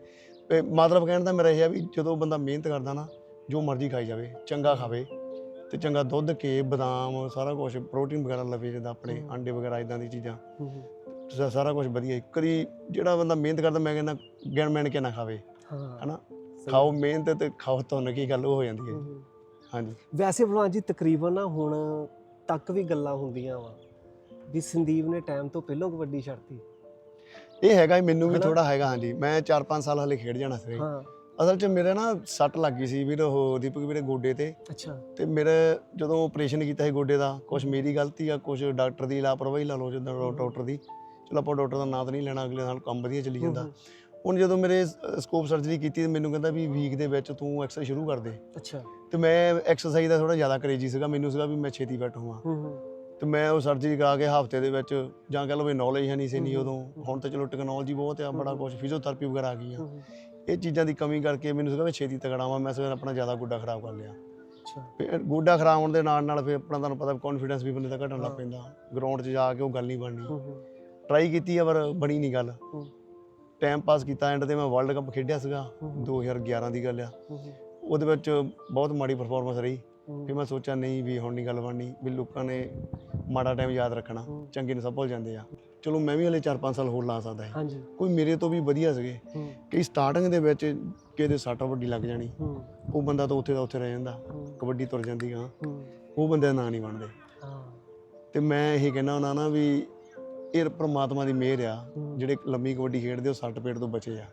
[SPEAKER 1] ਤੇ ਮਤਲਬ ਕਹਿਣ ਦਾ ਮੇਰਾ ਇਹ ਆ ਵੀ ਜਦੋਂ ਬੰਦਾ ਮਿਹਨਤ ਕਰਦਾ ਨਾ ਜੋ ਮਰਜ਼ੀ ਖਾਈ ਜਾਵੇ ਚੰਗਾ ਖਾਵੇ ਤੇ ਚੰਗਾ ਦੁੱਧ ਘੇ ਬਦਾਮ ਸਾਰਾ ਕੁਝ ਪ੍ਰੋਟੀਨ ਵਗੈਰਾ ਲਵੇ ਜਿੱਦਾਂ ਆਪਣੇ
[SPEAKER 2] ਹੂੰ।
[SPEAKER 1] ਆਂਡੇ ਵਗੈਰਾ ਇਦਾਂ ਦੀ ਚੀਜ਼ਾਂ।
[SPEAKER 2] ਹੂੰ, ਹੂੰ,
[SPEAKER 1] ਸਾ- ਸਾਰਾ ਕੁਝ ਵਧੀਆ। ਹੀ। ਕਦੀ ਜਿਹੜਾ ਬੰਦਾ ਮਿਹਨਤ ਕਰਦਾ ਮੈਂ ਕਹਿੰਦਾ ਗਿਣ ਮਿਣ ਕੇ ਨਾ ਖਾਵੇ।
[SPEAKER 2] ਹਾਂ।
[SPEAKER 1] ਹਨਾ?
[SPEAKER 2] ਸਹੀ।
[SPEAKER 1] ਖਾਓ ਮਿਹਨਤ ਤੇ ਖਾਓ ਤੁਹਾਨੂੰ ਕੀ ਗੱਲ ਹੋ ਜਾਂਦੀ ਹੈ। ਹਾਂਜੀ।
[SPEAKER 2] ਵੈਸੇ ਭਲਵਾਨ ਜੀ ਤਕਰੀਬਨ ਨਾ ਹੁਣ ਤੱਕ ਵੀ ਗੱਲਾਂ ਹੁੰਦੀਆਂ ਵਾ ਵੀ ਸੰਦੀਪ ਨੇ ਟਾਈਮ ਤੋਂ ਪਹਿਲਾਂ ਕਬੱਡੀ ਛੱਡਤੀ।
[SPEAKER 1] ਇਹ ਹੈਗਾ ਹੀ ਮੈਨੂੰ ਵੀ
[SPEAKER 2] ਹਨਾ?
[SPEAKER 1] ਥੋੜਾ ਹੈਗਾ ਹਾਂਜੀ। ਮੈਂ 4-5 ਸਾਲ ਹਲੇ ਖੇਡ ਜਾਣਾ ਸੀ।
[SPEAKER 2] ਹਾਂ।
[SPEAKER 1] ਅਸਲ 'ਚ ਮੇਰੇ ਨਾ ਸੱਟ ਲੱਗ ਗਈ ਸੀ ਵੀਰ ਉਹ ਦੀਪਕ ਵੀਰੇ ਗੋਡੇ ਤੇ।
[SPEAKER 2] ਅੱਛਾ।
[SPEAKER 1] ਤੇ ਮੇਰੇ ਜਦੋਂ ਆਪਰੇਸ਼ਨ ਕੀਤਾ ਸੀ ਗੋਡੇ ਦਾ ਕੁਝ ਮੇਰੀ ਗਲਤੀ ਆ ਕੁਝ ਡਾਕਟਰ ਦੀ ਲਾਪਰਵਾਹੀ ਲਾ ਲਓ ਜਿੱਦਾਂ। ਡਾਕਟਰ ਦੀ। ਚਲੋ ਆਪਾਂ ਡਾਕਟਰ ਦਾ ਨਾਂ ਤਾਂ ਨਹੀਂ ਲੈਣਾ ਅਗਲੇ ਨਾਲ ਕੰਮ ਵਧੀਆ ਚੱਲੀ ਜਾਂਦਾ। ਹੁਣ ਜਦੋਂ ਮੇਰੇ ਸਕੋਪ ਸਰਜਰੀ ਕੀਤੀ ਤੇ ਮੈਨੂੰ ਕਹਿੰਦਾ ਵੀ ਵੀਕ ਦੇ ਵਿੱਚ ਤੂੰ ਐਕਸਰਸਾਈਜ਼ ਸ਼ੁਰੂ ਕਰ ਦੇ।
[SPEAKER 2] ਅੱਛਾ।
[SPEAKER 1] ਤੇ ਮੈਂ ਐਕਸਰਸਾਈਜ਼ ਦਾ ਥੋੜਾ ਜ਼ਿਆਦਾ ਕਰੇਜੀ ਸੀਗਾ ਮੈਨੂੰ ਸੀਗਾ ਵੀ ਮੈਂ ਛੇਤੀ ਫਿੱਟ ਹੋਵਾਂ। ਤੇ ਮੈਂ ਉਹ ਸਰਜਰੀ ਕਰਾ ਕੇ ਹਫ਼ਤੇ ਦੇ ਵਿੱਚ ਜਾਂ ਕਹ ਲਓ ਵੀ ਨੌਲੇਜ ਹੈ ਨਹੀਂ ਸੀ ਨਹੀਂ ਉਦੋਂ। ਹੁਣ ਤਾਂ ਚਲੋ ਟੈਕਨੋਲੋਜੀ ਬਹੁਤ ਆ ਬੜਾ। ਕੁਝ ਫਿਜ਼ੀਓਥੈਰੇਪੀ ਵਗੈਰਾ ਆ ਗਈਆਂ।
[SPEAKER 2] ਹੂੰ, ਹੂੰ,
[SPEAKER 1] ਇਹ ਚੀਜ਼ਾਂ ਦੀ ਕਮੀ ਕਰਕੇ ਮੈਨੂੰ ਸੀਗਾ ਮੈਂ ਛੇਤੀ ਤਗੜਾਵਾਂ ਮੈਂ ਸਵੇਰ ਆਪਣਾ ਜ਼ਿਆਦਾ ਗੋਡਾ ਖਰਾਬ ਕਰ ਲਿਆ।
[SPEAKER 2] ਅੱਛਾ।
[SPEAKER 1] ਫਿਰ ਗੋਡਾ ਖਰਾਬ ਹੋਣ ਦੇ ਨਾਲ ਨਾਲ ਫਿਰ ਆਪਣਾ ਤੁਹਾਨੂੰ ਪਤਾ ਕੌਨਫੀਡੈਂਸ ਵੀ ਬੰਦੇ ਦਾ ਘਟਣ ਲੱਗ। ਪੈਂਦਾ। ਗਰਾਊਂਡ 'ਚ ਜਾ ਕੇ ਉਹ ਗੱਲ ਨਹੀਂ ਬਣਨੀ। ਟਰਾਈ ਕੀਤੀ ਆ ਪਰ ਬਣੀ ਨਹੀਂ ਗੱਲ। ਟਾਈਮ ਪਾਸ ਕੀਤਾ ਐਂਡ ਤੇ ਮੈਂ ਵਰਲਡ ਕੱਪ ਖੇਡਿਆ ਸੀਗਾ
[SPEAKER 2] ਹਮ।
[SPEAKER 1] 2011 ਦੀ ਗੱਲ ਆ।
[SPEAKER 2] ਹੂੰ, ਹੂੰ,
[SPEAKER 1] ਉਹਦੇ ਵਿੱਚ ਬਹੁਤ ਮਾੜੀ ਪਰਫਾਰਮੈਂਸ ਰਹੀ।
[SPEAKER 2] ਹੂੰ,
[SPEAKER 1] ਫਿਰ ਮੈਂ ਸੋਚਿਆ ਨਹੀਂ ਵੀ ਹੁਣ ਨਹੀਂ ਗੱਲ ਬਣਨੀ ਵੀ ਲੋਕਾਂ ਨੇ ਮਾੜਾ ਟਾਈਮ ਯਾਦ ਰੱਖਣਾ।
[SPEAKER 2] ਹੂੰ।
[SPEAKER 1] ਚੰਗੇ ਨੂੰ ਸਭ ਭੁੱਲ ਜਾਂਦੇ ਆ। ਚਲੋ ਮੈਂ ਵੀ ਹਲੇ 4-5 ਸਾਲ ਹੋਰ ਲਾ ਸਕਦਾ
[SPEAKER 2] ਹਾਂਜੀ।
[SPEAKER 1] ਕੋਈ ਮੇਰੇ ਤੋਂ ਵੀ ਵਧੀਆ ਸੀਗੇ।
[SPEAKER 2] ਹੂੰ।
[SPEAKER 1] ਕਿ ਸਟਾਰਟਿੰਗ ਦੇ ਵਿੱਚ ਕਿਤੇ ਸੱਟ ਵੱਡੀ ਲੱਗ ਜਾਣੀ।
[SPEAKER 2] ਹੂੰ।
[SPEAKER 1] ਉਹ ਬੰਦਾ ਤਾਂ ਉੱਥੇ ਦਾ ਉੱਥੇ ਰਹਿ ਜਾਂਦਾ।
[SPEAKER 2] ਹੂੰ,
[SPEAKER 1] ਕਬੱਡੀ ਤੁਰ ਜਾਂਦੀ ਹਾਂ
[SPEAKER 2] ਹੂੰ।
[SPEAKER 1] ਉਹ ਬੰਦੇ ਨਾਂ ਨਹੀਂ ਬਣਦੇ।
[SPEAKER 2] ਹਾਂ।
[SPEAKER 1] ਤੇ ਮੈਂ ਇਹ ਕਹਿਣਾ ਹੁੰਦਾ ਨਾ ਵੀ ਇਹ ਪ੍ਰਮਾਤਮਾ ਦੀ ਮਿਹਰ ਆ ਜਿਹੜੇ ਲੰਮੀ ਕਬੱਡੀ ਖੇਡਦੇ ਉਹ ਸੱਟ ਪੇਟ ਤੋਂ ਬਚੇ ਆ।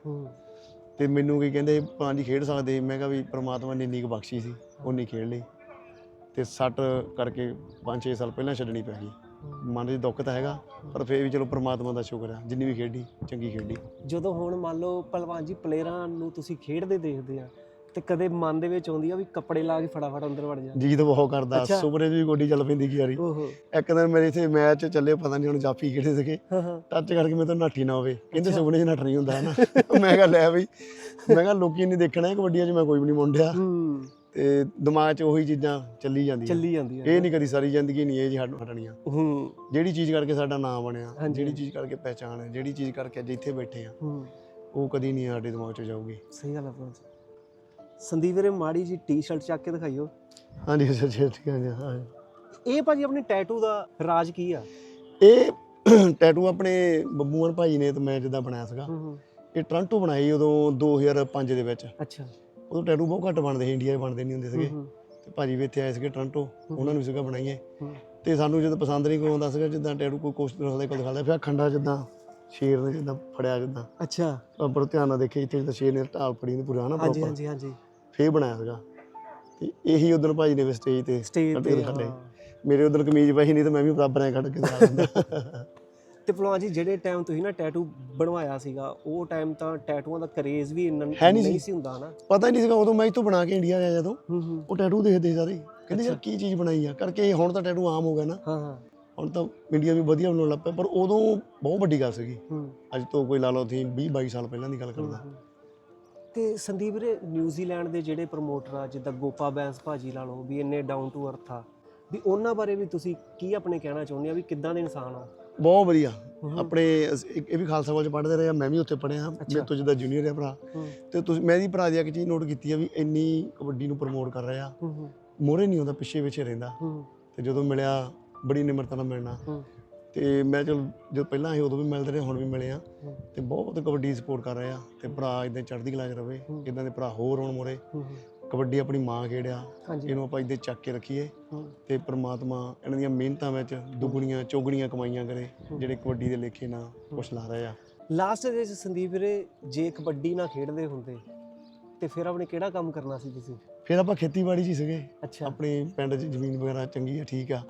[SPEAKER 1] ਤੇ ਮੈਨੂੰ ਕੀ ਕਹਿੰਦੇ ਪੰਜ ਖੇਡ ਸਕਦੇ। ਮੈਂ ਕਿਹਾ ਵੀ ਪ੍ਰਮਾਤਮਾ ਨੇ ਇੰਨੀ ਕੁ ਬਖਸ਼ੀ ਸੀ ਉਹ ਨਹੀਂ ਖੇਡ ਲਈ। ਤੇ ਸੱਟ ਕਰਕੇ 5-6 ਸਾਲ ਪਹਿਲਾਂ ਛੱਡਣੀ ਪੈ ਗਈ। ਮਨ 'ਚ ਦੁੱਖ ਤਾਂ ਹੈਗਾ ਪਰ ਫੇਰ ਵੀ ਚਲੋ ਪ੍ਰਮਾਤਮਾ ਦਾ ਸ਼ੁਕਰ ਆ ਜਿੰਨੀ ਵੀ ਖੇਡੀ ਚੰਗੀ ਖੇਡੀ।
[SPEAKER 2] ਜਦੋਂ ਹੁਣ ਮੰਨ ਲਓ ਪਹਿਲਵਾਨ ਜੀ ਪਲੇਅਰਾਂ ਨੂੰ ਤੁਸੀਂ ਖੇਡਦੇ ਦੇਖਦੇ ਆ ਤੇ ਕਦੇ ਮਨ ਦੇ ਵਿੱਚ ਆਉਂਦੀ ਆ ਵੀ ਕੱਪੜੇ ਲਾ ਕੇ ਫਟਾਫਟ ਅੰਦਰ ਵੜ ਜਾ।
[SPEAKER 1] ਜੀ ਤਾਂ ਬਹੁਤ ਕਰਦਾ
[SPEAKER 2] ਅੱਛਾ।
[SPEAKER 1] 'ਚ ਵੀ ਗੋਡੀ ਚੱਲ ਪੈਂਦੀ ਕੀ ਵਾਰੀ
[SPEAKER 2] ਓਹੋ।
[SPEAKER 1] ਇੱਕ ਦਿਨ ਮੇਰੇ ਇੱਥੇ ਮੈਚ ਚੱਲੇ ਪਤਾ ਨਹੀਂ ਹੁਣ ਜਾਫੀ ਕਿਹੜੇ ਸੀਗੇ।
[SPEAKER 2] ਹਾਂ ਹਾਂ।
[SPEAKER 1] ਟੱਚ ਕਰਕੇ ਮੇਰੇ ਤੋਂ ਨੱਠੀ ਨਾ ਹੋਵੇ। ਕਹਿੰਦੇ ਸੁਪਨੇ 'ਚ ਨੱਠ ਨਹੀਂ ਹੁੰਦਾ ਹਨਾ। ਮੈਂ ਕਿਹਾ ਲੈ ਬਈ। ਮੈਂ ਕਿਹਾ ਲੋਕੀ ਨਹੀਂ ਦੇਖਣਾ ਇਹ ਕਬੱਡੀਆਂ 'ਚ ਮੈਂ ਕੋਈ ਵੀ ਨਹੀਂ ਮੁੰਡਿਆ।
[SPEAKER 2] ਹੂੰ।
[SPEAKER 1] ਤੇ ਦਿਮਾਗ 'ਚ ਉਹੀ ਚੀਜ਼ਾਂ ਚੱਲੀ ਜਾਂਦੀਆਂ।
[SPEAKER 2] ਚੱਲੀ ਜਾਂਦੀ ਆ
[SPEAKER 1] ਇਹ ਨਹੀਂ ਕਦੀ ਸਾਰੀ ਜ਼ਿੰਦਗੀ ਨਹੀਂ ਇਹ ਜੀ ਹਟ- ਹਟਣੀਆਂ।
[SPEAKER 2] ਹੂੰ।
[SPEAKER 1] ਜਿਹੜੀ ਚੀਜ਼ ਕਰਕੇ ਸਾਡਾ ਨਾਮ ਬਣਿਆ
[SPEAKER 2] ਹਾਂਜੀ।
[SPEAKER 1] ਜਿਹੜੀ ਚੀਜ਼ ਕਰਕੇ ਪਹਿਚਾਣ ਹੈ ਜਿਹੜੀ ਚੀਜ਼ ਕਰਕੇ ਅੱਜ ਇੱਥੇ ਬੈਠੇ ਆ
[SPEAKER 2] ਹੂੰ।
[SPEAKER 1] ਉਹ ਕਦੀ ਨਹੀਂ ਸਾਡੇ ਦਿਮਾਗ 'ਚੋਂ ਜਾਊਗੀ।
[SPEAKER 2] ਸਹੀ ਗੱਲ ਆ ਜੀ। ਸੰਦੀਪ ਵੀਰੇ ਮਾੜੀ ਜੀ ਟੀ-ਸ਼ਰਟ ਚੱਕ ਕੇ ਦਿਖਾਈਓ।
[SPEAKER 1] ਹਾਂਜੀ ਅੱਛਾ ਅੱਛਾ ਠੀਕ ਹੈ ਜੀ, ਹਾਂ।
[SPEAKER 2] ਇਹ ਭਾਜੀ ਆਪਣੇ ਟੈਟੂ ਦਾ ਰਾਜ ਕੀ ਆ?
[SPEAKER 1] ਇਹ ਟੈਟੂ ਆਪਣੇ ਬੱਬੂਆਂ ਭਾਈ ਨੇ ਤੇ ਮੈਂ ਜਿੱਦਾਂ ਬਣਾਇਆ ਸੀਗਾ। ਇਹ ਟ੍ਰਾਂਟੋ ਬਣਾਈ ਉਦੋਂ 2005 ਦੇ ਵਿੱਚ।
[SPEAKER 2] ਅੱਛਾ।
[SPEAKER 1] ਉਦੋਂ ਟੈਟੂ ਬਹੁਤ ਘੱਟ ਬਣਦੇ ਸੀ ਇੰਡੀਆ 'ਚ ਬਣਦੇ ਨਹੀਂ ਹੁੰਦੇ ਸੀਗੇ। ਤੇ ਭਾਜੀ ਵੀ ਇੱਥੇ ਆਏ ਸੀਗੇ ਟ੍ਰਾਂਟੋ ਉਹਨਾਂ ਨੂੰ ਵੀ ਸੀਗਾ ਬਣਾਈਏ।
[SPEAKER 2] ਹੂੰ।
[SPEAKER 1] ਤੇ ਸਾਨੂੰ ਜਦੋਂ ਪਸੰਦ ਨਹੀਂ ਕੋਈ ਆਉਂਦਾ ਸੀਗਾ ਜਿੱਦਾਂ ਟੈਟੂ ਕੋਈ ਕੋਸ਼ਟ ਰੱਖਦਾ ਕੋਈ ਦਿਖਾਉਂਦਾ ਫਿਰ ਖੰਡਾ ਜਿੱਦਾਂ ਸ਼ੇਰ ਨੇ ਜਿੱਦਾਂ ਫੜਿਆ ਜਿੱਦਾਂ।
[SPEAKER 2] ਅੱਛਾ।
[SPEAKER 1] ਉੱਪਰ ਧਿਆਨ ਨਾਲ ਦੇਖੇ ਇੱਥੇ ਜਿੱਦਾਂ ਸ਼ੇਰ ਨੇ ਢਾਲ ਫੜੀ ਨੇ ਪੂਰਾ ਹਨਾ
[SPEAKER 2] ਹਾਂਜੀ ਹਾਂਜੀ ਹਾਂਜੀ।
[SPEAKER 1] ਫੇਰ ਬਣਾਇਆ ਸੀਗਾ। ਤੇ ਇਹੀ ਉਦੋਂ ਭਾਜੀ ਨੇ ਵੀ ਸਟੇਜ ਤੇ
[SPEAKER 2] ਸਟੇਜ ਤੇ। ਹਾਂ।
[SPEAKER 1] ਮੇਰੇ ਉਦੋਂ ਕਮੀਜ਼ ਪਾਈ ਨਹੀਂ ਤੇ ਮੈਂ ਵੀ ਬਰਾਬਰ ਐ ਕੱਢ ਕੇ ਦਿਖਾ ਦਿੰਦਾ।
[SPEAKER 2] ਤੇ ਭਲਵਾਨ ਜੀ ਜਿਹੜੇ ਟਾਈਮ ਤੁਸੀਂ ਨਾ ਟੈਟੂ ਬਣਵਾਇਆ ਸੀਗਾ ਉਹ ਟਾਈਮ ਤਾਂ ਟੈਟੂਆਂ ਦਾ ਕਰੇਜ਼ ਵੀ ਇੰਨਾ
[SPEAKER 1] ਹੈ ਨਹੀਂ ਸੀ।
[SPEAKER 2] ਨਹੀਂ ਸੀ ਹੁੰਦਾ ਹਨਾ
[SPEAKER 1] ਪਤਾ ਹੀ ਨਹੀਂ ਸੀਗਾ ਉਦੋਂ ਮੈਂ ਇੱਥੋਂ ਬਣਾ ਕੇ ਇੰਡੀਆ ਆਇਆ ਜਦੋਂ।
[SPEAKER 2] ਹੂੰ ਹੂੰ।
[SPEAKER 1] ਉਹ ਟੈਟੂ ਦੇਖਦੇ ਸਾਰੇ। ਕਹਿੰਦੇ ਯਾਰ ਕੀ ਚੀਜ਼ ਬਣਾਈ ਆ? ਕਰਕੇ ਹੁਣ ਤਾਂ ਟੈਟੂ ਆਮ ਹੋ ਗਿਆ ਨਾ।
[SPEAKER 2] ਹਾਂ ਹਾਂ।
[SPEAKER 1] ਹੁਣ ਤਾਂ ਇੰਡੀਆ ਵੀ ਵਧੀਆ ਬਣਾਉਣ ਲੱਗ ਪਿਆ। ਪਰ ਉਦੋਂ ਬਹੁਤ ਵੱਡੀ ਗੱਲ ਸੀਗੀ।
[SPEAKER 2] ਹੂੰ।
[SPEAKER 1] ਅੱਜ ਤੋਂ ਕੋਈ ਲਾ ਲਓ ਤੁਸੀਂ 20 22 ਸਾਲ ਪਹਿਲਾਂ ਦੀ ਗੱਲ ਕਰਦਾ।
[SPEAKER 2] ਹੂੰ। ਤੇ ਸੰਦੀਪ ਵੀਰੇ ਨਿਊਜ਼ੀਲੈਂਡ ਦੇ ਜਿਹੜੇ ਪ੍ਰਮੋਟਰ ਆ ਜਿੱਦਾਂ ਗੋਪਾ ਬੈਂਸ ਭਾਜੀ ਲਾ ਲਓ ਵੀ ਇੰਨੇ ਡਾਊਨ ਟੂ ਅਰਥ ਆ ਵੀ ਉਹਨਾਂ ਬਾਰੇ ਵੀ ਤੁਸੀਂ ਕੀ ਆਪਣੇ ਕਹਿਣਾ ਚਾਹੁੰਦੇ ਆ ਵੀ ਕਿੱਦਾਂ ਦੇ ਇਨਸਾਨ ਆ?
[SPEAKER 1] ਬਹੁਤ ਵਧੀਆ।
[SPEAKER 2] ਹੂੰ।
[SPEAKER 1] ਆਪਣੇ ਅਸ- ਇੱਕ- ਇਹ ਵੀ ਖਾਲਸਾ ਕਾਲਜ ਪੜ੍ਹਦੇ ਰਹੇ ਆ ਮੈਂ ਵੀ ਉੱਥੇ ਪੜ੍ਹਿਆ ਮੇਰੇ ਤੋਂ ਜਿੱਦਾਂ ਜੂਨੀਅਰ ਆ ਭਰਾ।
[SPEAKER 2] ਹੂੰ
[SPEAKER 1] ਤੇ ਤੁਸੀਂ ਮੈਂ ਇਹਦੀ ਭਰਾ ਦੀ ਇੱਕ ਚੀਜ਼ ਨੋਟ ਕੀਤੀ ਆ ਵੀ ਇੰਨੀ ਕਬੱਡੀ ਨੂੰ ਪ੍ਰਮੋਟ ਕਰ ਰਿਹਾ।
[SPEAKER 2] ਹੂੰ ਹੂੰ,
[SPEAKER 1] ਮੋਰੇ ਨਹੀਂ ਹੁੰਦਾ ਪਿੱਛੇ ਪਿੱਛੇ ਰਹਿੰਦਾ।
[SPEAKER 2] ਹੂੰ
[SPEAKER 1] ਤੇ ਜਦੋਂ ਮਿਲਿਆ ਬੜੀ ਨਿਮਰਤਾ ਨਾਲ ਮਿਲਣਾ।
[SPEAKER 2] ਹੂੰ
[SPEAKER 1] ਤੇ ਮੈਂ ਚਲ ਜਦੋਂ ਪਹਿਲਾਂ ਅਸੀਂ ਉਦੋਂ ਵੀ ਮਿਲਦੇ ਰਹੇ ਹੁਣ ਵੀ ਮਿਲੇ ਆ। ਤੇ ਬਹੁਤ ਕਬੱਡੀ ਸਪੋਰਟ ਕਰ ਰਹੇ ਆ। ਤੇ ਭਰਾ ਇਦਾਂ ਚੜ੍ਹਦੀ ਕਲਾ 'ਚ ਰਵੇ। ਇਦਾਂ ਦੇ ਭਰਾ ਹੋਰ ਹੋਣ ਮੋਰੇ। ਕਬੱਡੀ ਆਪਣੀ ਮਾਂ
[SPEAKER 2] ਹਾਂਜੀ।
[SPEAKER 1] ਇਹਨੂੰ ਆਪਾਂ ਇੱਦੇ ਚੱਕ ਕੇ ਰੱਖੀਏ। ਤੇ ਪ੍ਰਮਾਤਮਾ ਇਹਨਾਂ ਦੀਆਂ ਮਿਹਨਤਾਂ ਵਿੱਚ ਦੁੱਗਣੀਆਂ ਚੌਗਣੀਆਂ ਕਮਾਈਆਂ ਕਰੇ ਜਿਹੜੇ ਕਬੱਡੀ ਦੇ ਲੇਖੇ ਨਾਲ ਕੁਛ ਲਾ ਰਹੇ ਆ।
[SPEAKER 2] ਲਾਸਟ ਦੇ ਵਿੱਚ ਸੰਦੀਪ ਵੀਰੇ ਜੇ ਕਬੱਡੀ ਨਾ ਖੇਡਦੇ ਹੁੰਦੇ ਤੇ ਫਿਰ ਆਪਣੇ ਕਿਹੜਾ ਕੰਮ ਕਰਨਾ ਸੀ ਤੁਸੀਂ?
[SPEAKER 1] ਫਿਰ ਆਪਾਂ ਖੇਤੀਬਾੜੀ 'ਚ ਹੀ ਸੀਗੇ।
[SPEAKER 2] ਅੱਛਾ।
[SPEAKER 1] ਆਪਣੇ ਪਿੰਡ 'ਚ ਜ਼ਮੀਨ ਵਗੈਰਾ ਚੰਗੀ ਆ ਠੀਕ ਆ।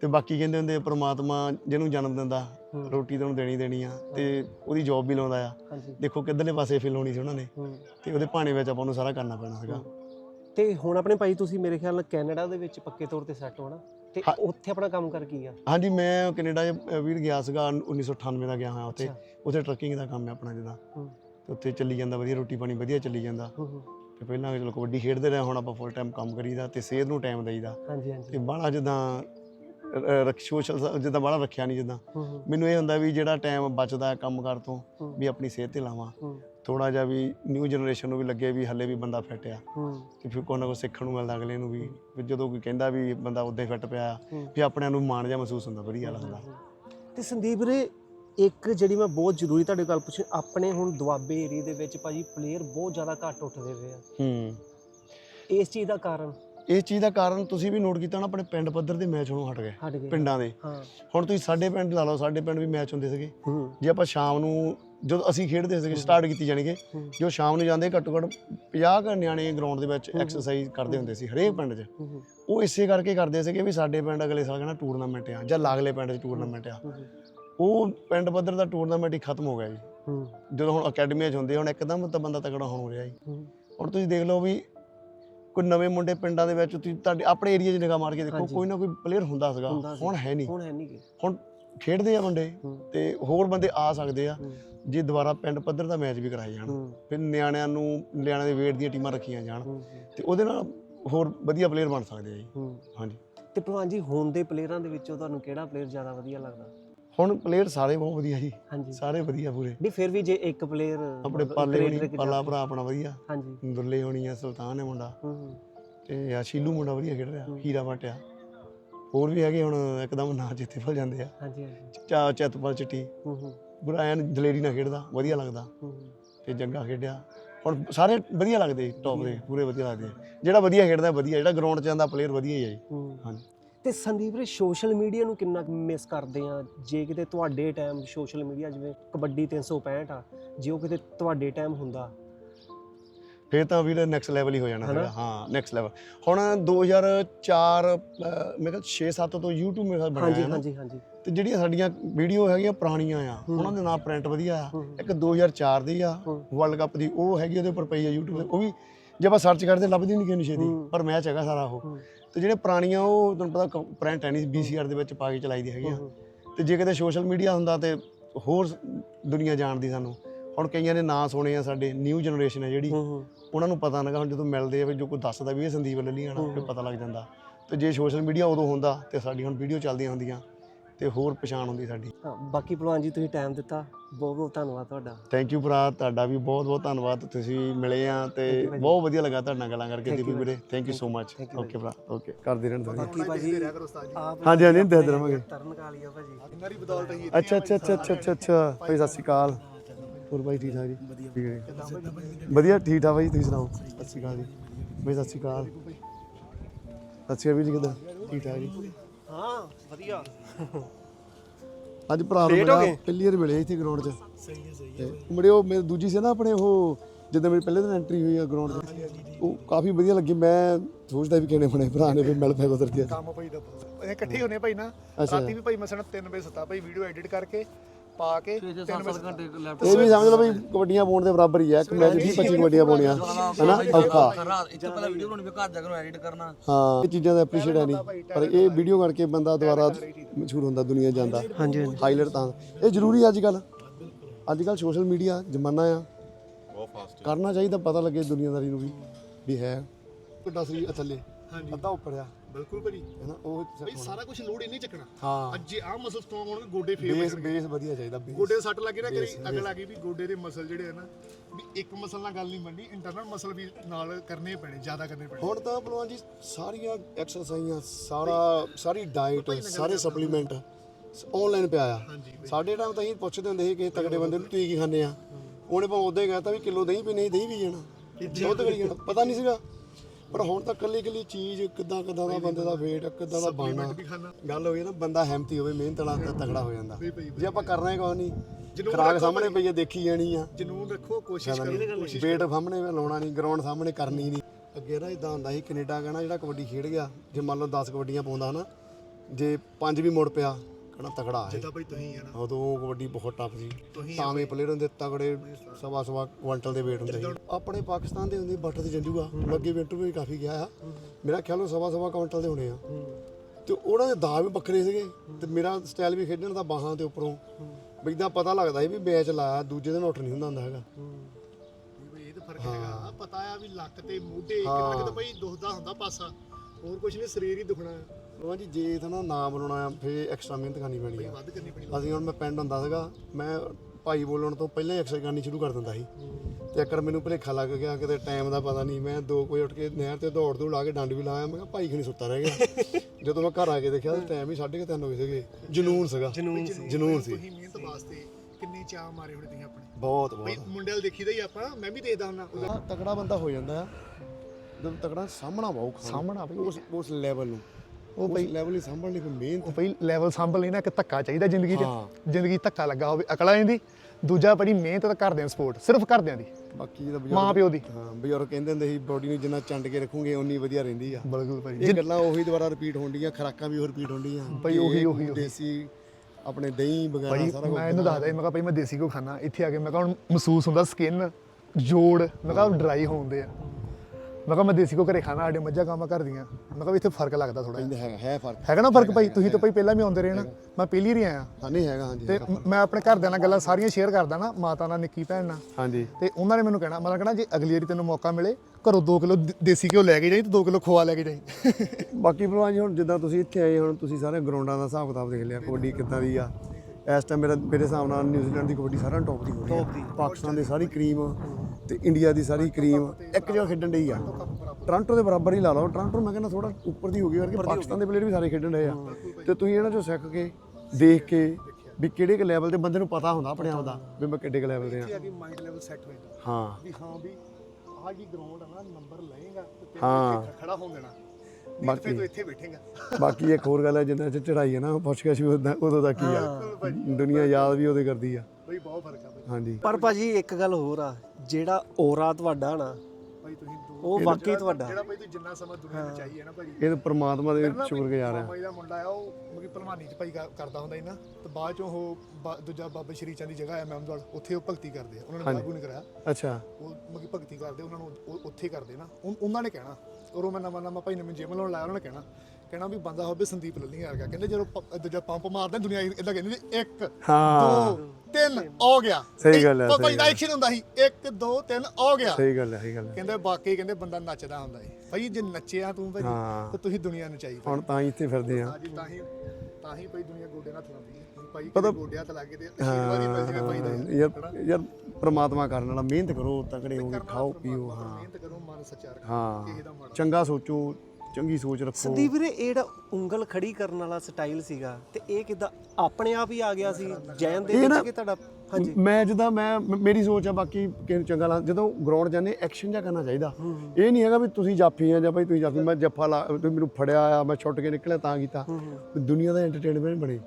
[SPEAKER 1] ਤੇ ਬਾਕੀ ਕਹਿੰਦੇ ਹੁੰਦੇ ਪ੍ਰਮਾਤਮਾ ਜਿਹਨੂੰ ਜਨਮ ਦਿੰਦਾ ਰੋਟੀ ਤਾਂ ਉਹਨੂੰ ਦੇਣੀ ਦੇਣੀ ਆ। ਤੇ ਉਹਦੀ ਜੌਬ ਵੀ ਲਾਉਂਦਾ ਆ।
[SPEAKER 2] ਹਾਂਜੀ।
[SPEAKER 1] ਦੇਖੋ ਕਿੱਧਰਲੇ ਪਾਸੇ ਫਿਲ ਹੋਣੀ ਸੀ ਉਹਨਾਂ ਨੇ। ਤੇ ਉਹਦੇ ਭਾਣੇ ਵਿੱਚ ਆਪਾਂ ਨੂੰ ਸਾਰਾ ਕਰਨਾ ਪੈਣਾ ਸੀਗਾ।
[SPEAKER 2] ਤੇ ਹੁਣ ਆਪਣੇ ਭਾਈ ਤੁਸੀਂ ਮੇਰੇ ਖਿਆਲ ਨਾਲ ਕੈਨੇਡਾ ਦੇ ਵਿੱਚ ਪੱਕੇ ਤੌਰ ਤੇ ਸੈੱਟ ਹੋਣਾ ਤੇ। ਉੱਥੇ ਆਪਣਾ ਕੰਮ ਕਰ ਕੀ ਆ?
[SPEAKER 1] ਹਾਂਜੀ ਮੈਂ ਕੈਨੇਡਾ ਵੀਰ ਗਿਆ ਸੀਗਾ 1998 ਦਾ ਗਿਆ ਹਾਂ ਉੱਥੇ। ਉੱਥੇ ਟਰੱਕਿੰਗ ਦਾ ਕੰਮ ਹੈ ਆਪਣਾ ਜਿਹਦਾ ਤੇ ਉੱਥੇ ਚੱਲੀ ਜਾਂਦਾ ਵਧੀਆ ਰੋਟੀ ਪਾਣੀ ਵਧੀਆ ਚੱਲੀ ਜਾਂਦਾ। ਤੇ ਪਹਿਲਾਂ ਚਲੋ ਕਬੱਡੀ ਖੇਡਦੇ ਰਹੇ ਹੁਣ ਆਪਾਂ ਫੁੱਲ ਟਾਈਮ ਕੰਮ ਕਰੀਦਾ ਤੇ ਸਿਹਤ ਨੂੰ ਟਾਈਮ ਦੇਈਦਾ।
[SPEAKER 2] ਹਾਂਜੀ ਹਾਂਜੀ।
[SPEAKER 1] ਤੇ ਬਾਹਲਾ ਜਿੱਦਾਂ ਰਖ ਸੋਸ਼ਲ ਜਿੱਦਾਂ ਬਾਹਲਾ ਰੱਖਿਆ ਨਹੀਂ ਜਿੱਦਾਂ। ਮੈਨੂੰ ਇਹ ਹੁੰਦਾ ਵੀ ਜਿਹੜਾ ਟਾਈਮ ਬਚਦਾ ਹੈ ਕੰਮ ਕਰ ਤੋਂ। ਵੀ ਆਪਣੀ ਸਿਹਤ ਤੇ ਲਾਵਾਂ। ਥੋੜਾ ਜਿਹਾ ਵੀ ਨਿਊ ਜਨਰੇਸ਼ਨ ਨੂੰ ਵੀ ਲੱਗੇ ਵੀ ਹੱਲੇ ਵੀ ਬੰਦਾ ਫਿੱਟ ਆ। ਤੇ ਫਿਰ ਕੋਈ ਨਾ ਕੋਈ ਸਿੱਖਣ ਨੂੰ ਮਿਲਦਾ ਅਗਲੇ ਨੂੰ ਵੀ। ਜਦੋਂ ਕੋਈ ਕਹਿੰਦਾ ਵੀ ਬੰਦਾ ਉਦਾਂ ਹੀ ਫਿੱਟ ਪਿਆ। ਵੀ ਆਪਣੇ ਨੂੰ ਮਾਣ ਜਿਹਾ ਮਹਿਸੂਸ ਹੁੰਦਾ ਵਧੀਆ ਲੱਗਦਾ।
[SPEAKER 2] ਤੇ ਸੰਦੀਪ ਵੀਰੇ ਇੱਕ ਜਿਹੜੀ ਮੈਂ ਬਹੁਤ ਜ਼ਰੂਰੀ ਤੁਹਾਡੇ ਗੱਲ ਪੁੱਛੀ ਆਪਣੇ ਹੁਣ ਦੁਆਬੇ ਏਰੀਆ ਦੇ ਵਿੱਚ ਭਾਜੀ ਪਲੇਅਰ ਬਹੁਤ ਜ਼ਿਆਦਾ ਘੱਟ ਉੱਠਦੇ ਪਏ ਆ।
[SPEAKER 1] ਹੂੰ।
[SPEAKER 2] ਇਸ ਚੀਜ਼ ਦਾ ਕਾਰਨ?
[SPEAKER 1] ਇਸ ਚੀਜ਼ ਦਾ ਕਾਰਨ ਤੁਸੀਂ ਵੀ ਨੋਟ ਕੀਤਾ ਨਾ ਆਪਣੇ ਪਿੰਡ ਪੱਧਰ ਦੇ ਮੈਚ ਹੁਣ ਹਟ ਗਏ ਪਿੰਡਾਂ ਦੇ।
[SPEAKER 2] ਹਾਂ।
[SPEAKER 1] ਹੁਣ ਤੁਸੀਂ ਸਾਡੇ ਪਿੰਡ ਲਾ ਲਓ ਸਾਡੇ ਪਿੰਡ ਵੀ ਮੈਚ ਹੁੰਦੇ ਸੀਗੇ।
[SPEAKER 2] ਹੂੰ।
[SPEAKER 1] ਜੇ ਆਪਾਂ ਸ਼ਾਮ ਨੂੰ ਜਦੋਂ ਅਸੀਂ ਖੇਡਦੇ ਸੀਗੇ ਸਟਾਰਟ ਕੀਤੀ ਜਾਣਗੇ
[SPEAKER 2] ਹੂੰ।
[SPEAKER 1] ਜੋ ਸ਼ਾਮ ਨੂੰ ਜਾਂਦੇ ਘੱਟੋ ਘੱਟ 50 ਕੁ ਨਿਆਣੇ ਗਰਾਊਂਡ ਦੇ ਵਿੱਚ ਐਕਸਰਸਾਈਜ਼ ਕਰਦੇ ਹੁੰਦੇ ਸੀ ਹਰੇਕ ਪਿੰਡ 'ਚ।
[SPEAKER 2] ਹੂੰ ਹੂੰ,
[SPEAKER 1] ਉਹ ਇਸੇ ਕਰਕੇ ਕਰਦੇ ਸੀਗੇ ਵੀ ਸਾਡੇ ਪਿੰਡ ਅਗਲੇ ਸਾਲ ਕਹਿੰਦਾ ਟੂਰਨਾਮੈਂਟ ਆ ਜਾਂ ਲਾਗਲੇ ਪਿੰਡ 'ਚ ਟੂਰਨਾਮੈਂਟ ਆ।
[SPEAKER 2] ਹੂੰ ਹੂੰ,
[SPEAKER 1] ਉਹ ਪਿੰਡ ਪੱਧਰ ਦਾ ਟੂਰਨਾਮੈਂਟ ਹੀ ਖਤਮ ਹੋ ਗਿਆ ਜੀ।
[SPEAKER 2] ਹੂੰ।
[SPEAKER 1] ਜਦੋਂ ਹੁਣ ਅਕੈਡਮੀਆਂ 'ਚ ਹੁੰਦੇ ਹੁਣ ਇੱਕਦਮ ਤਾਂ ਬੰਦਾ ਤਕੜਾ ਹੋ ਰਿਹਾ ਜੀ। ਹੁਣ ਤੁਸੀਂ ਦੇਖ ਲਓ ਵੀ ਕੋਈ ਨਵੇਂ ਮੁੰਡੇ ਪਿੰਡਾਂ ਦੇ ਵਿੱਚ ਤੁਸੀਂ ਤੁਹਾਡੇ ਆਪਣੇ ਏਰੀਆ 'ਚ ਨਿਗਾਹ ਮਾਰ ਕੇ ਦੇਖੋ। ਕੋਈ ਨਾ ਕੋਈ ਪਲੇਅਰ ਹੁੰਦਾ ਸੀਗਾ। ਹੁਣ ਹੈ ਨਹੀਂ।
[SPEAKER 2] ਹੁਣ ਹੈ ਨਹੀਂ
[SPEAKER 1] ਹੁਣ ਖੇਡਦੇ ਆ ਮੁੰਡੇ ਤੇ ਹੋਰ ਬੰਦੇ ਆ ਸਕਦੇ ਆ। ਜੇ ਦੁਬਾਰਾ ਪਿੰਡ ਪੱਧਰ ਦਾ ਮੈਚ ਵੀ ਕਰਾਏ ਜਾਣ ਫਿਰ ਨਿਆਣਿਆਂ ਨੂੰ ਨਿਆਣਿਆਂ ਦੇ ਵੇਟ ਦੀਆਂ ਟੀਮਾਂ ਰੱਖੀਆਂ ਜਾਣ ਤੇ ਉਹਦੇ ਨਾਲ ਹੋਰ ਵਧੀਆ ਪਲੇਅਰ ਬਣ ਸਕਦੇ ਆ ਜੀ। ਹਾਂਜੀ।
[SPEAKER 2] ਤੇ ਭਲਵਾਨ ਜੀ ਹੁਣ ਦੇ ਪਲੇਅਰਾਂ ਦੇ ਵਿੱਚੋਂ ਤੁਹਾਨੂੰ ਕਿਹੜਾ ਪਲੇਅਰ ਜ਼ਿਆਦਾ ਵਧੀਆ ਲੱਗਦਾ?
[SPEAKER 1] ਹੁਣ ਪਲੇਅਰ ਸਾਰੇ ਬਹੁਤ ਵਧੀਆ ਜੀ।
[SPEAKER 2] ਹਾਂਜੀ।
[SPEAKER 1] ਸਾਰੇ ਵਧੀਆ ਪੂਰੇ।
[SPEAKER 2] ਨਹੀਂ ਫਿਰ ਵੀ ਜੇ ਇੱਕ ਪਲੇਅਰ
[SPEAKER 1] ਆਪਣੇ ਪਾਲੇ ਹੋਣੀ ਪਾਲਾ ਭਰਾ ਆਪਣਾ ਵਧੀਆ।
[SPEAKER 2] ਹਾਂਜੀ।
[SPEAKER 1] ਦੁੱਲੇ ਹੋਣੀ ਆ ਸੁਲਤਾਨ ਹੈ ਮੁੰਡਾ।
[SPEAKER 2] ਹੂੰ
[SPEAKER 1] ਤੇ ਆ ਸ਼ੀਲੂ ਮੁੰਡਾ ਵਧੀਆ ਖੇਡ ਰਿਹਾ। ਹੀਰਾ ਵਟਿਆ। ਹੋਰ ਵੀ ਹੈਗੇ ਹੁਣ ਇੱਕਦਮ ਨਾਂ ਜਿੱਥੇ ਭੁੱਲ ਜਾਂਦੇ ਆ।
[SPEAKER 2] ਹਾਂਜੀ
[SPEAKER 1] ਚਾ ਚਤਪਾਲ ਚਿੱਟੀ।
[SPEAKER 2] ਹੂੰ ਹੂੰ।
[SPEAKER 1] ਬੁਰਾਇਨ ਦਲੇਰੀ ਨਾਲ ਖੇਡਦਾ ਵਧੀਆ ਲੱਗਦਾ। ਤੇ ਜੱਗਾ ਖੇਡਿਆ। ਹੁਣ ਸਾਰੇ ਵਧੀਆ ਲੱਗਦੇ ਟੌਪ ਦੇ ਪੂਰੇ ਵਧੀਆ ਲੱਗਦੇ। ਜਿਹੜਾ ਵਧੀਆ ਖੇਡਦਾ ਵਧੀਆ। ਜਿਹੜਾ ਗਰਾਊਂਡ 'ਚ ਜਾਂਦਾ ਪਲੇਅਰ ਵਧੀਆ ਹੀ ਹੈ ਜੀ। ਹਾਂਜੀ।
[SPEAKER 2] ਤੇ ਸੰਦੀਪ ਰੇ ਸੋਸ਼ਲ ਮੀਡੀਆ ਨੂੰ ਕਿੰਨਾ ਮਿਸ ਕਰਦੇ ਆ ਜੇ ਕਿਤੇ ਤੁਹਾਡੇ ਟਾਈਮ ਸੋਸ਼ਲ ਮੀਡੀਆ ਜਿਵੇਂ ਕਬੱਡੀ 365 ਆ ਜੇ ਉਹ ਕਿਤੇ ਤੁਹਾਡੇ ਟਾਈਮ ਹੁੰਦਾ
[SPEAKER 1] ਫੇਰ ਤਾਂ ਵੀਰ ਨੈਕਸਟ ਲੈਵਲ ਹੀ ਹੋ ਜਾਣਾ
[SPEAKER 2] ਹਨਾ?
[SPEAKER 1] ਸੀਗਾ ਹਾਂ ਨੈਕਸਟ ਲੈਵਲ ਹੁਣ 2004 ਅਹ, ਮੇਰੇ ਖਿਆਲ 6-7 ਤੋਂ YouTube ਮੇਰੇ ਖਿਆਲ ਬਣਾਇਆ
[SPEAKER 2] ਹਾਂਜੀ ਹਾਂਜੀ ਹਾਂਜੀ
[SPEAKER 1] ਤੇ ਜਿਹੜੀਆਂ ਸਾਡੀਆਂ ਵੀਡੀਓ ਹੈਗੀਆਂ ਪੁਰਾਣੀਆਂ ਆ। ਉਹਨਾਂ ਦੇ ਨਾਮ ਪ੍ਰਿੰਟ ਵਧੀਆ ਆ। ਇੱਕ 2004 ਦੀ ਆ। ਵਰਲਡ ਕੱਪ ਦੀ ਉਹ ਹੈਗੀ ਉਹਦੇ ਉੱਪਰ ਪਈ ਆ YouTube ਤੇ ਉਹ ਵੀ ਜੇ ਆਪਾਂ ਸਰਚ ਕਰਦੇ ਲੱਭਦੀ ਨਹੀਂ ਕਿੰਨੀ ਛੇਤੀ। ਪਰ ਮੈਚ ਹੈਗਾ ਸਾਰਾ ਉਹ। ਤੇ ਜਿਹੜੇ ਪੁਰਾਣੀਆਂ ਉਹ ਤੁਹਾਨੂੰ ਪਤਾ ਪ੍ਰਿੰਟ ਹੈ ਨਹੀਂ ਬੀਸੀਆਰ ਦੇ ਵਿੱਚ ਪਾ ਕੇ ਚਲਾਈ ਦੀ ਹੈਗੀਆਂ
[SPEAKER 2] ਹੂੰ।
[SPEAKER 1] ਤੇ ਜੇ ਕਿਤੇ ਸੋਸ਼ਲ ਮੀਡੀਆ ਹੁੰਦਾ ਤੇ ਹੋਰ ਦੁਨੀਆ ਜਾਣਦੀ ਸਾਨੂੰ। ਹੁਣ ਕਈਆਂ ਨੇ ਨਾਂ ਸੁਣੇ ਆ ਸਾਡੇ ਨਿਊ ਜਨਰੇਸ਼ਨ ਹੈ ਜਿਹੜੀ ਉਹਨਾਂ ਨੂੰ ਪਤਾ ਨਹੀਂਗਾ ਹੁਣ ਜਦੋਂ ਮਿਲਦੇ ਆ ਵੀ ਜੋ ਕੋਈ ਦੱਸਦਾ ਵੀ ਇਹ ਸੰਦੀਪ ਲੱਲੀ ਆਣਾ ਫਿਰ ਪਤਾ ਲੱਗ ਜਾਂਦਾ। ਤੇ ਜੇ ਸੋਸ਼ਲ ਮੀਡੀਆ ਉਦੋਂ ਹੁੰਦਾ ਤੇ ਸਾਡੀ ਹੁਣ ਵੀਡੀਓ ਚੱਲਦੀਆਂ ਹੁੰਦੀਆਂ। ਤੇ ਹੋਰ ਪਛਾਣ ਹੁੰਦੀ ਸਾਡੀ।
[SPEAKER 2] ਬਾਕੀ ਭਲਵਾਨ ਜੀ ਤੁਸੀਂ ਟਾਈਮ ਦਿੱਤਾ। ਬਹੁਤ ਬਹੁਤ ਧੰਨਵਾਦ ਤੁਹਾਡਾ।
[SPEAKER 1] ਥੈਂਕ ਯੂ ਭਰਾ ਤੁਹਾਡਾ ਵੀ ਬਹੁਤ ਬਹੁਤ ਧੰਨਵਾਦ। ਤੁਸੀਂ ਮਿਲੇ ਆ ਤੇ ਬਹੁਤ ਵਧੀਆ ਲੱਗਾ ਤੁਹਾਡੇ ਨਾਲ ਗੱਲਾਂ ਕਰਕੇ ਦੀਪੀ ਵੀਰੇ। Thank you so much okay ਭਰਾ ਓਕੇ ਕਰਦੇ ਰਹਿਣ ਤੁਸੀਂ
[SPEAKER 2] ਬਾਕੀ ਭਾਜੀ
[SPEAKER 1] ਹਾਂਜੀ ਹਾਂਜੀ ਦੇ ਦੇਵਾਂਗੇ।
[SPEAKER 2] ਤਰਨ ਕਾਲੀਆ ਭਾਜੀ।
[SPEAKER 3] ਇਹਨਾਂ ਦੀ ਬਦੌਲਤ ਹੀ
[SPEAKER 1] ਅੱਛਾ ਅੱਛਾ ਅੱਛਾ ਅੱਛਾ ਅੱਛਾ ਅੱਛਾ। ਭਾਈ ਸਤਿ ਸ਼੍ਰੀ ਅਕਾਲ। ਹੋਰ ਭਾਈ ਠੀਕ ਠਾਕ ਜੀ? ਵਧੀਆ। ਵਧੀਆ ਠੀਕ ਠਾਕ ਭਾਈ ਤੁਸੀਂ ਸੁਣਾਓ? ਸਤਿ ਸ਼੍ਰੀ ਅਕਾਲ ਜੀ। ਭਾਈ ਸਤਿ ਸ਼੍ਰੀ ਅਕਾਲ। ਸਤਿ ਸ਼੍ਰੀ ਅਕਾਲ ਜੀ ਕਿਦਾਂ? ਠੀਕ ਠਾਕ ਜੀ।
[SPEAKER 2] ਹਾਂ ਵਧੀਆ।
[SPEAKER 1] ਅੱਜ ਭਰਾ ਨੂੰ ਮਿਲਿਆ ਪਹਿਲੀ ਵਾਰ ਮਿਲੇ ਇੱਥੇ ਗਰਾਊਂਡ 'ਚ। ਸਹੀ ਹੈ ਸਹੀ ਹੈ। ਮੇਰੇ ਉਹ ਮੇਰੇ ਦੂਜੀ ਸੀ ਨਾ ਆਪਣੇ ਉਹ ਜਦੋਂ ਮੇਰੀ ਪਹਿਲੇ ਦਿਨ ਐਂਟਰੀ ਹੋਈ ਆ ਗਰਾਊਂਡ 'ਚ। ਉਹ ਕਾਫੀ ਵਧੀਆ ਲੱਗੀ ਮੈਂ ਸੋਚਦਾ ਵੀ ਕਿਹਨੇ ਬਣੇ ਭਰਾ ਨੇ ਫਿਰ ਮਿਲ ਪਿਆ ਕੁਦਰਤੀ ਅੱਜ।
[SPEAKER 3] ਕੰਮ ਭਾਈ ਦਾ ਬਹੁਤ। ਇਹ ਇਕੱਠੇ ਹੋਣੇ ਭਾਈ ਨਾ।
[SPEAKER 1] ਅੱਛਾ।
[SPEAKER 3] ਰਾਤੀ ਵੀ ਭਾਈ ਮਸਣ 3 ਵਜੇ ਸੁੱਤਾ ਭਾਈ ਵੀਡੀਓ ਐਡਿਟ ਕਰਕੇ। ਪਾ ਕੇ 3 ਵਜੇ ਘੰਟੇ
[SPEAKER 1] ਇਹ ਵੀ ਸਮਝ ਲਓ ਬਈ ਕਬੱਡੀਆਂ ਪਾਉਣ ਦੇ ਬਰਾਬਰ ਹੀ ਆ ਇੱਕ ਮੈਚ 20 25 ਕਬੱਡੀਆਂ ਪਾਉਣੀਆਂ। ਹਨਾ? ਔਖਾ।
[SPEAKER 4] ਰਾਤ ਇੱਥੇ ਪਹਿਲਾਂ ਵੀਡੀਓ ਬਣਾਉਣੀ ਫਿਰ ਘਰ ਜਾ ਕੇ ਐਡਿਟ ਕਰਨਾ।
[SPEAKER 1] ਹਾਂ ਇਹ ਚੀਜ਼ਾਂ ਦਾ ਐਪਰੀਸ਼ੀਏਟ ਹੈ ਨਹੀਂ। ਪਰ ਇਹ ਵੀਡੀਓ ਕਰਕੇ ਬੰਦਾ ਦੁਬਾਰਾ ਮਸ਼ਹੂਰ ਹੁੰਦਾ ਦੁਨੀਆ ਜਾਂਦਾ।
[SPEAKER 2] ਹਾਂਜੀ ਹਾਂਜੀ।
[SPEAKER 1] ਹਾਈਲਾਈਟ ਤਾਂ। ਇਹ ਜ਼ਰੂਰੀ ਅੱਜ ਕੱਲ ਅੱਜ ਕੱਲ ਸੋਸ਼ਲ ਮੀਡੀਆ ਜ਼ਮਾਨਾ ਆ। ਬਹੁਤ ਫਾਸਟ ਕਰਨਾ ਚਾਹੀਦਾ ਪਤਾ ਲੱਗੇ ਦੁਨੀਆਦਾਰੀ ਨੂੰ ਵੀ ਵੀ ਹੈ। ਵੱਡਾ ਸਰੀਰ ਥੱਲੇ। ਅੱਧਾ ਉੱਪਰ ਆ।
[SPEAKER 3] ਬਿਲਕੁਲ
[SPEAKER 1] ਹੈਨਾ ਉਹ
[SPEAKER 3] ਭਾਈ ਸਾਰਾ ਕੁਝ ਲੋਡ ਇੰਨੀ ਚੱਕਣਾ।
[SPEAKER 1] ਹਾਂ।
[SPEAKER 3] ਅੱਜ ਜੇ ਆ ਮਸਲ ਸਟਰੋਂਗ ਹੋਣਗੇ ਗੋਡੇ ਫੇਰ
[SPEAKER 1] ਬੇਸ ਬੇਸ ਵਧੀਆ ਚਾਹੀਦਾ।
[SPEAKER 3] ਗੋਡੇ ਸੱਟ ਲੱਗੇ ਨਾ ਕਰੀ ਅਗਲ ਆ ਗਈ ਵੀ ਗੋਡੇ ਦੇ ਮਸਲ ਜਿਹੜੇ ਆ ਨਾ ਵੀ ਇੱਕ ਮਸਲ ਨਾਲ ਗੱਲ ਨਹੀਂ ਬਣਨੀ ਇੰਟਰਨਲ ਮਸਲ ਵੀ ਨਾਲ ਕਰਨੇ ਪੈਣੇ ਜ਼ਿਆਦਾ ਕਰਨੇ ਪੈਣੇ।
[SPEAKER 1] ਹੁਣ ਤਾਂ ਭਲਵਾਨ ਜੀ ਸਾਰੀਆਂ ਐਕਸਰਸਾਈਜ਼ਾਂ ਸਾਰਾ ਸਾਰੀ ਡਾਈਟ ਸਾਰੇ ਸਪਲੀਮੈਂਟ ਆਨਲਾਈਨ ਪਿਆ ਆ। ਸਾਡੇ ਟਾਈਮ ਤਾਂ ਅਸੀਂ ਪੁੱਛਦੇ ਹੁੰਦੇ ਸੀ ਕਿ ਤਗੜੇ ਬੰਦੇ ਨੂੰ ਤੁਸੀਂ ਕੀ ਖਾਂਦੇ ਆ? ਉਹਨੇ ਭਾਵੇਂ ਉਦੋਂ ਹੀ ਕਹਤਾ ਵੀ ਕਿਲੋ ਦਹੀਂ ਵੀ ਨਹੀਂ ਦਹੀਂ ਵੀ ਜਾਣਾ ਦੁੱਧ ਕਰੀ ਜਾਣਾ ਪਤਾ ਨਹੀਂ ਸੀਗਾ। ਪਰ ਹੁਣ ਤਾਂ ਕੱਲੀ ਕੱਲੀ ਚੀਜ਼ ਕਿੱਦਾਂ ਕਿੱਦਾਂ ਦਾ ਬੰਦੇ ਦਾ weight ਕਿੱਦਾਂ ਦਾ ਬਣਨਾ। ਗੱਲ ਹੋਈ ਨਾ ਬੰਦਾ ਹਿੰਮਤੀ ਹੋਵੇ ਮਿਹਨਤ ਵਾਲਾ ਤਾਂ ਤਗੜਾ ਹੋ ਜਾਂਦਾ। ਜੇ ਆਪਾਂ ਕਰਨਾ ਹੀ ਕੋਈ ਨਹੀਂ ਖਰਾਕ ਸਾਹਮਣੇ ਪਈ ਹੈ ਦੇਖੀ ਜਾਣੀ ਆ।
[SPEAKER 3] ਜਨੂਨ ਰੱਖੋ ਕੋਸ਼ਿਸ਼ ਕਰੋ
[SPEAKER 1] ਵੇਟ ਸਾਹਮਣੇ ਲਾਉਣਾ ਨਹੀਂ ਗਰਾਊਂਡ ਸਾਹਮਣੇ ਕਰਨੀ ਨਹੀਂ। ਅੱਗੇ ਨਾ ਇਦਾਂ ਹੁੰਦਾ ਸੀ ਕੈਨੇਡਾ ਕਹਿਣਾ ਜਿਹੜਾ ਕਬੱਡੀ ਖੇਡ ਗਿਆ ਜੇ ਮੰਨ ਲਓ 10 ਕਬੱਡੀਆਂ ਪਾਉਂਦਾ ਹਨਾ ਜੇ ਪੰਜ ਵੀ ਮੁੜ ਪਿਆ ਕਹਿਣਾ ਤਗੜਾ ਹੈ।
[SPEAKER 3] ਤਾਂ ਭਾਈ ਤੁਸੀਂ ਆ ਨਾ।
[SPEAKER 1] ਉਦੋਂ ਕਬੱਡੀ ਬਹੁਤ ਟਫ ਸੀ। ਤਾਵੇਂ ਪਲੇਅਰ ਹੁੰਦੇ ਤਗੜੇ ਸਵਾ ਸਵਾ ਕੁਆਂਟਲ ਦੇ weight ਹੁੰਦੇ ਸੀ। ਆਪਣੇ ਪਾਕਿਸਤਾਨ ਦੇ ਹੁੰਦੇ ਬੱਟ ਤੇ ਜੰਜੂਗਾ ਲੱਗੇ ਵਿੰਟਰ ਵੀ ਕਾਫੀ ਗਿਆ ਆ। ਮੇਰਾ ਖਿਆਲ ਉਹ ਸਵਾ ਸਵਾ ਕੁਆਂਟਲ ਦੇ ਹੋਣੇ ਆ। ਤੇ ਉਹਨਾਂ ਦੇ ਦਾ ਵੀ ਵੱਖਰੇ ਸੀਗੇ। ਤੇ ਮੇਰਾ ਸਟਾਈਲ ਵੀ ਖੇਡਣ ਦਾ ਬਾਹਾਂ ਤੇ ਉੱਪਰੋਂ। ਬਈ ਇਦਾਂ ਪਤਾ ਲੱਗਦਾ ਸੀ ਵੀ ਮੈਚ ਲਾਇਆ ਦੂਜੇ ਦਿਨ ਉੱਠ ਨਹੀਂ ਹੁੰਦਾ ਹੁੰਦਾ ਹੈਗਾ।
[SPEAKER 3] ਵੀ ਇਹ ਤਾਂ ਫ਼ਰਕ ਹੈਗਾ। ਪਤਾ ਆ ਵੀ ਲੱਕ ਤੇ ਮੋਢੇ ਕਿੰਨਾ ਕਿਤੇ ਭਾਈ ਦੁਖਦਾ ਹੁੰਦਾ ਪਾਸਾ। ਹੋਰ ਕੁਝ ਨਹੀਂ ਸਰੀਰ ਹੀ ਦੁਖਣਾ। ਹੈ
[SPEAKER 1] ਲੋ ਜੀ ਜੇ ਤਾਂ ਨਾ ਨਾਮ ਬਣਾਉਣਾ ਆ ਫੇਰ ਐਕਸਟਰਾ ਮਿਹਨਤ ਕਰਨੀ ਪੈਣੀ ਆ।
[SPEAKER 3] ਵੱਧ ਕਰਨੀ ਪੈਣੀ
[SPEAKER 1] ਅਸੀਂ ਹੁਣ ਮੈਂ ਪਿੰਡ ਹੁੰਦਾ ਸੀਗਾ ਮੈਂ ਭਾਈ ਬੋਲਣ ਤੋਂ ਪਹਿਲਾਂ ਹੀ ਐਕਸਰਸਾਈਜ਼ ਕਰਨੀ ਸ਼ੁਰੂ ਕਰ ਦਿੰਦਾ ਸੀ। ਤੇ ਇੱਕ ਵਾਰ ਮੈਨੂੰ ਭੁਲੇਖਾ ਲੱਗ ਗਿਆ ਕਿਤੇ ਟਾਈਮ ਦਾ ਪਤਾ ਨਹੀਂ ਮੈਂ 2 ਵਜੇ ਉੱਠ ਕੇ ਨਹਿਰ ਤੇ ਦੌੜ ਦੌੜ ਲਾ ਕੇ ਡੰਡ ਵੀ ਲਾਇਆ ਮੈਂ ਕਿਹਾ ਭਾਈ ਖਣੀ ਸੁੱਤਾ ਰਹਿ ਗਿਆ? ਜਦੋਂ ਮੈਂ ਘਰ ਆ ਕੇ ਦੇਖਿਆ ਤਾਂ ਟਾਈਮ ਹੀ 3:30 ਹੋ ਗਏ ਸੀਗੇ। ਜਨੂਨ ਸੀਗਾ। ਜਨੂਨ ਸੀ। ਜਨੂਨ ਸੀ।
[SPEAKER 3] ਤੁਸੀਂ ਮਿਹਨਤ ਵਾਸਤੇ ਕਿੰਨੀ ਚਾਹ ਮਾਰੇ ਹੋਣੇ ਤੁਸੀਂ ਆਪਣੇ?
[SPEAKER 1] ਬਹੁਤ ਬਹੁਤ।
[SPEAKER 3] ਮੁੰਡੇ ਵਾਲ ਦੇਖੀਦਾ ਹੀ ਆਪਾਂ ਮੈਂ ਵੀ ਦੇਖਦਾ ਹੁੰਦਾ।
[SPEAKER 1] ਹਾਂ, ਤਕੜਾ ਬੰਦਾ ਹੋ ਜਾਂਦਾ ਜਦੋਂ ਤਕੜਾ ਸਾਹਮਣਾ ਬਹੁਤ
[SPEAKER 3] ਸਾਹਮਣਾ।
[SPEAKER 1] ਉਸ ਉਸ ਲੈਵਲ ਨੂੰ।
[SPEAKER 3] ਉਹ
[SPEAKER 1] ਉਸ ਲੈਵਲ ਹੀ ਸਾਂਭਣ ਲਈ ਕੋਈ ਮਿਹਨਤ
[SPEAKER 3] ਭਾਈ ਲੈਵਲ ਸੰਭਲ ਲਈ ਨਾ ਇੱਕ ਧੱਕਾ ਚਾਹੀਦਾ ਜ਼ਿੰਦਗੀ 'ਚ। ਜ਼ਿੰਦਗੀ ਧੱਕਾ ਲੱਗਾ ਹੋਵੇ ਅਕਲਾ ਜਾਂਦੀ। ਦੂਜਾ ਬੜੀ ਮਿਹਨਤ ਤਾਂ ਘਰਦਿਆਂ ਦੀ ਸਪੋਰਟ ਸਿਰਫ ਘਰਦਿਆਂ ਦੀ।
[SPEAKER 1] ਬਾਕੀ ਇਹਦਾ
[SPEAKER 3] ਮਾਂ ਪਿਓ ਦੀ।
[SPEAKER 1] ਹਾਂ ਬਜ਼ੁਰਗ ਕਹਿੰਦੇ ਹੁੰਦੇ ਸੀ ਬੋਡੀ ਨੂੰ ਜਿੰਨਾ ਚੰਡ ਕੇ ਰੱਖੋਗੇ ਉਨੀ ਵਧੀਆ ਰਹਿੰਦੀ ਆ।
[SPEAKER 3] ਬਿਲਕੁਲ ਭਾਈ
[SPEAKER 1] ਇਹ ਗੱਲਾਂ ਉਹੀ ਦੁਬਾਰਾ ਰਿਪੀਟ ਹੋਣਡੀਆਂ ਖਰਾਕਾਂ ਵੀ ਹੋਰ ਰਿਪੀਟ ਹੋਣਡੀਆਂ।
[SPEAKER 3] ਬਈ ਉਹੀ- ਉਹੀ- ਉਹੀ।
[SPEAKER 1] ਦੇਸੀ ਆਪਣੇ ਦਹੀਂ ਵਗੈਰਾ
[SPEAKER 3] ਭਾਈ
[SPEAKER 1] ਸਾਰਾ ਕੁਝ
[SPEAKER 3] ਮੈਂ ਇਹਨੂੰ ਦੱਸਦਾ ਮੈਂ ਕਿਹਾ ਭਾਈ ਮੈਂ ਦੇਸੀ ਕੋ ਖਾਣਾ ਇੱਥੇ ਆ ਕੇ ਮੈਂ ਕਿਹਾ ਹੁਣ ਮਹਿਸੂਸ ਹੁੰਦਾ ਸਕਿਨ ਜੋੜ ਮੈਂ ਕਿਹਾ ਡਰਾਈ ਹੋਣਦੇ ਆ। ਮੈਂ ਕਿਹਾ ਮੈਂ ਦੇਸੀ ਕੋ ਘਰੇ ਖਾਣਾ ਸਾਡੇ ਮੱਝਾਂ ਕਾਮਾਂ ਕਰਦੀਆਂ। ਮੈਂ ਕਿਹਾ ਵੀ ਇੱਥੇ ਫ਼ਰਕ ਲੱਗਦਾ ਥੋੜਾ
[SPEAKER 1] ਕਹਿੰਦੇ ਹੈਗਾ ਹੈ ਫ਼ਰਕ।
[SPEAKER 3] ਹੈਗਾ ਨਾ ਫ਼ਰਕ ਭਾਈ? ਤੁਸੀਂ ਤਾਂ ਭਾਈ ਪਹਿਲਾਂ ਵੀ ਆਉਂਦੇ ਰਹੇ ਨਾ। ਮੈਂ ਪਹਿਲੀ ਵਾਰੀ ਆਇਆ।
[SPEAKER 1] ਹਾਂ ਨਹੀਂ ਹੈਗਾ ਹਾਂਜੀ
[SPEAKER 3] ਤੇ। ਮੈਂ ਆਪਣੇ ਘਰਦਿਆਂ ਨਾਲ ਗੱਲਾਂ ਸਾਰੀਆਂ ਸ਼ੇਅਰ ਕਰਦਾ ਨਾ ਮਾਤਾ ਨਾਲ ਨਿੱਕੀ ਭੈਣ ਨਾਲ।
[SPEAKER 1] ਹਾਂਜੀ।
[SPEAKER 3] ਤੇ ਉਹਨਾਂ ਨੇ ਮੈਨੂੰ ਕਹਿਣਾ ਮਤਲਬ ਕਹਿਣਾ ਜੇ ਅਗਲੀ ਵਾਰੀ ਤੈਨੂੰ ਮੌਕਾ ਮਿਲੇ ਘਰੋਂ 2 ਕਿਲੋ ਦੇਸੀ ਘਿਓ ਲੈ ਕੇ ਜਾਈਂ ਤੇ 2 ਕਿਲੋ ਖੋਆ ਲੈ ਕੇ ਜਾਈਂ।
[SPEAKER 1] ਬਾਕੀ ਭਲਵਾਨ ਜੀ ਹੁਣ ਜਿੱਦਾਂ ਤੁਸੀਂ ਇੱਥੇ ਆਏ ਹੁਣ ਤੁਸੀਂ ਸਾਰੇ ਗਰਾਊਂਡਾਂ ਦਾ ਹਿਸਾਬ ਕਿਤਾਬ ਦੇਖ ਲਿਆ ਕਬੱਡੀ ਕਿੱਦਾਂ ਦੀ ਆ। ਇਸ ਟਾਈਮ ਮੇਰਾ ਮੇਰੇ ਹਿਸਾਬ ਨਾਲ ਨਿਊਜ਼ੀਲੈਂਡ ਦੀ ਕਬੱਡੀ ਸਾਰਿਆਂ ਟੌਪ ਦੀ ਹੋ ਰਹੀ। ਆ ਪਾਕਿਸਤਾਨ ਦੀ ਸਾਰੀ ਕਰੀਮ ਤੇ ਇੰਡੀਆ ਦੀ ਸਾਰੀ ਕਰੀਮ ਇੱਕ ਜਗ੍ਹਾ ਖੇਡਣ ਡਈ ਆ। ਟੋਰਾਂਟੋ ਦੇ ਬਰਾਬਰ ਹੀ ਲਾ ਲਓ। ਟੋਰਾਂਟੋ ਮੈਂ ਕਹਿੰਦਾ ਥੋੜਾ ਉੱਪਰ ਦੀ ਹੋ ਗਈ ਕਰਕੇ ਪਾਕਿਸਤਾਨ ਦੇ ਪਲੇਅਰ ਵੀ ਸਾਰੇ ਖੇਡਣ ਡਏ ਆ। ਤੇ ਤੁਸੀਂ ਇਹਨਾਂ ਚੋਂ ਸਿੱਖ ਕੇ ਦੇਖ ਕੇ ਵੀ ਕਿਹੜੇ ਕਿ ਲੈਵਲ ਤੇ ਬੰਦੇ ਨੂੰ ਪਤਾ ਹੁੰਦਾ ਆਪਣੇ ਆਪ ਦਾ ਵੀ ਮੈਂ ਕਿੱਡੇ ਕੁ ਲੈਵਲ ਤੇ ਆ।
[SPEAKER 3] ਕਿ ਮਾਈਂਡ ਲੈਵਲ ਸੈੱਟ ਹੋ ਜਾਂਦਾ।
[SPEAKER 1] ਹਾਂ।
[SPEAKER 3] ਵੀ ਹਾਂ ਵੀ ਆਹ ਜੀ ਗਰਾਊਂਡ ਆ ਨਾ ਨੰਬਰ ਲਏਗਾ ਤੇ
[SPEAKER 1] ਹਾਂ।
[SPEAKER 3] ਖੜਾ ਹੋਣ ਦੇਣਾ। ਬਾਕੀ ਤੂੰ ਇੱਥੇ ਬੈਠੇਗਾ।
[SPEAKER 1] ਬਾਕੀ ਇੱਕ ਹੋਰ ਗੱਲ ਹੈ ਜਿੰਨਾ ਚ ਚੜਾਈ ਹੈ ਨਾ ਪੁੱਛ ਕੇ ਉਦੋਂ ਉਦੋਂ ਤੱਕ ਹੀ ਆ। ਦੁਨੀਆ ਯਾਦ ਵੀ ਉਹਦੇ ਕਰਦੀ ਆ।
[SPEAKER 3] ਬਈ ਬਹੁਤ ਫ਼ਰਕ ਆ ਬਈ
[SPEAKER 1] ਹਾਂਜੀ।
[SPEAKER 2] ਪਰ ਭਾਜੀ ਇੱਕ ਗੱਲ ਹੋਰ ਆ ਜਿਹੜਾ ਔਰਾ ਤੁਹਾਡਾ ਨਾ
[SPEAKER 3] ਭਾਈ ਤੁਸੀਂ
[SPEAKER 2] ਉਹ ਵਾਕਈ ਤੁਹਾਡਾ।
[SPEAKER 3] ਜਿਹੜਾ ਭਾਈ ਤੂੰ ਜਿੰਨਾ ਸਮਾਂ ਦੁਨੀਆ ਨੂੰ ਚਾਹੀਏ ਨਾ ਭਾਜੀ
[SPEAKER 1] ਇਹ ਤਾਂ ਪ੍ਰਮਾਤਮਾ ਦੇ ਸ਼ੁਕਰਗੁਜ਼ਾਰ ਆ।
[SPEAKER 3] ਮਾਮਾ ਜੀ ਦਾ ਮੁੰਡਾ ਆ ਉਹ ਮਗੀ ਭਲਵਾਨੀ ਚ ਭਾਈ ਕਰ- ਕਰਦਾ ਹੁੰਦਾ ਸੀ ਨਾ। ਤੇ ਬਾਅਦ ਚੋਂ ਉਹ ਬਾ- ਦੂਜਾ ਬਾਬਾ ਸ਼੍ਰੀ ਚੰਦ ਦੀ ਜਗ੍ਹਾ ਆ ਮੈਮਦਵਾਲ ਉੱਥੇ ਉਹ ਭਗਤੀ ਕਰਦੇ ਆ। ਉਹਨਾਂ ਨੇ ਲਾਗੂ ਨਹੀਂ ਕਰਾਇਆ।
[SPEAKER 1] ਅੱਛਾ। ਉਹ
[SPEAKER 3] ਮਗੀ ਭਗਤੀ ਕਰਦੇ ਉਹਨਾਂ ਨੂੰ ਉਹ ਉੱਥੇ ਕਰਦੇ ਨਾ। ਉਨ- ਉਹਨਾਂ ਨੇ ਕਹਿਣਾ। ਔਰ ਉਹ ਮੈਂ ਨਵਾਂ ਨਵਾਂ ਭਾਈ ਨਵੇਂ ਜਿਮ ਲਾਉਣ ਲਾਇਆ ਉਹਨਾਂ ਨੇ ਕਹਿਣਾ। ਕਹਿਣਾ ਵੀ ਬੰਦਾ ਹੋਵੇ ਸੰਦੀਪ ਲੱਲੀ ਵਰਗਾ। ਕਹਿੰਦੇ ਜਦੋਂ ਪ- ਦੂਜਾ ਪੰਪ ਮਾਰਦਾ ਦੁਨੀਆ ਇਦਾਂ ਕਹਿੰਦੀ ਸੀ, ਇੱਕ
[SPEAKER 1] ਹਾਂ।
[SPEAKER 3] ਦੋ ਤਿੰਨ ਹੋ ਗਿਆ।
[SPEAKER 1] ਸਹੀ ਗੱਲ ਹੈ,
[SPEAKER 3] ਭਾਈ
[SPEAKER 1] ਸਹੀ
[SPEAKER 3] ਦਾ ਐਕਸ਼ਨ ਹੁੰਦਾ ਸੀ ਇੱਕ ਦੋ ਤਿੰਨ ਹੋ ਗਿਆ।
[SPEAKER 1] ਸਹੀ ਗੱਲ ਹੈ ਸਹੀ ਗੱਲ ਹੈ।
[SPEAKER 3] ਕਹਿੰਦੇ ਬਾਕੀ ਕਹਿੰਦੇ ਬੰਦਾ ਨੱਚਦਾ ਹੁੰਦਾ ਸੀ। ਭਾਈ ਜੇ ਨੱਚਿਆ ਤੂੰ ਭਾਈ
[SPEAKER 1] ਹਾਂ।
[SPEAKER 3] ਤਾਂ ਤੁਸੀਂ ਦੁਨੀਆ ਨੂੰ ਚਾਹੀਦਾ।
[SPEAKER 1] ਹੁਣ ਤਾਂ ਹੀ ਇੱਥੇ ਫਿਰਦੇ ਆ
[SPEAKER 3] ਹਾਂਜੀ ਤਾਂ ਹੀ ਤਾਂ ਹੀ ਭਾਈ ਦੁਨੀਆ ਗੋਡੇ ਨਾਲ ਥਲਾਉਂਦੀ ਹੈ। ਭਾਈ ਕਿਤੇ ਗੋਡਿਆਂ ਤੇ ਲੱਗੇ ਤੇ ਆਸ਼ੀਰਵਾਦ ਹੀ ਮਿਲ ਜਾਵੇ ਭਾਈ ਦਾ
[SPEAKER 1] ਯਾਰ ਯਾਰ ਪ੍ਰਮਾਤਮਾ ਕਰਨ ਵਾਲਾ ਮਿਹਨਤ ਕਰੋ ਤਕੜੇ ਹੋ ਕੇ ਖਾਓ ਪੀਓ ਹਾਂ।
[SPEAKER 3] ਮਿਹਨਤ ਕਰੋ ਮਨ ਸੱਚਾ ਰੱਖੋ
[SPEAKER 1] ਹਾਂ।
[SPEAKER 3] ਕਿਸੇ ਦਾ ਮਾੜਾ
[SPEAKER 1] ਚੰਗਾ ਸੋਚੋ ਚੰਗੀ ਸੋਚ ਰੱਖੋ।
[SPEAKER 2] ਸੰਦੀਪ ਵੀਰੇ ਇਹ ਜਿਹੜਾ ਉਂਗਲ ਖੜੀ ਕਰਨ ਵਾਲਾ ਸਟਾਈਲ ਸੀਗਾ ਤੇ ਇਹ ਕਿਦਾਂ ਆਪਣੇ ਆਪ ਹੀ ਆ ਗਿਆ ਸੀ? ਜੈਨ ਦੇ ਵਿੱਚ ਕਿ ਤੁਹਾਡਾ
[SPEAKER 1] ਮੈਂ ਜਦਾਂ ਮੈਂ ਮੇਰੀ ਸੋਚ ਆ ਬਾਕੀ ਕਿਸੇ ਨੂੰ ਚੰਗਾ ਲਾ ਜਦੋਂ ਗਰਾਊਂਡ ਜਾਂਦੇ ਐਕਸ਼ਨ ਜਾਂ ਕਰਨਾ ਚਾਹੀਦਾ। ਇਹ ਨਹੀਂ ਹੈਗਾ ਵੀ ਤੁਸੀਂ ਜਾਫੀ ਆ ਜਾਂ ਭਾਈ ਤੁਸੀਂ ਜਾਫੀ ਮੈਂ ਜੱਫਾ ਲਾ ਤੁਸੀਂ ਮੈਨੂੰ ਫੜਿਆ ਆ ਮੈਂ ਛੁੱਟ ਕੇ ਨਿਕਲਿਆ ਤਾਂ ਕੀਤਾ। ਦੁਨੀਆ ਦਾ ਐਂਟਰਟੇਨਮੈਂਟ ਬਣੇ।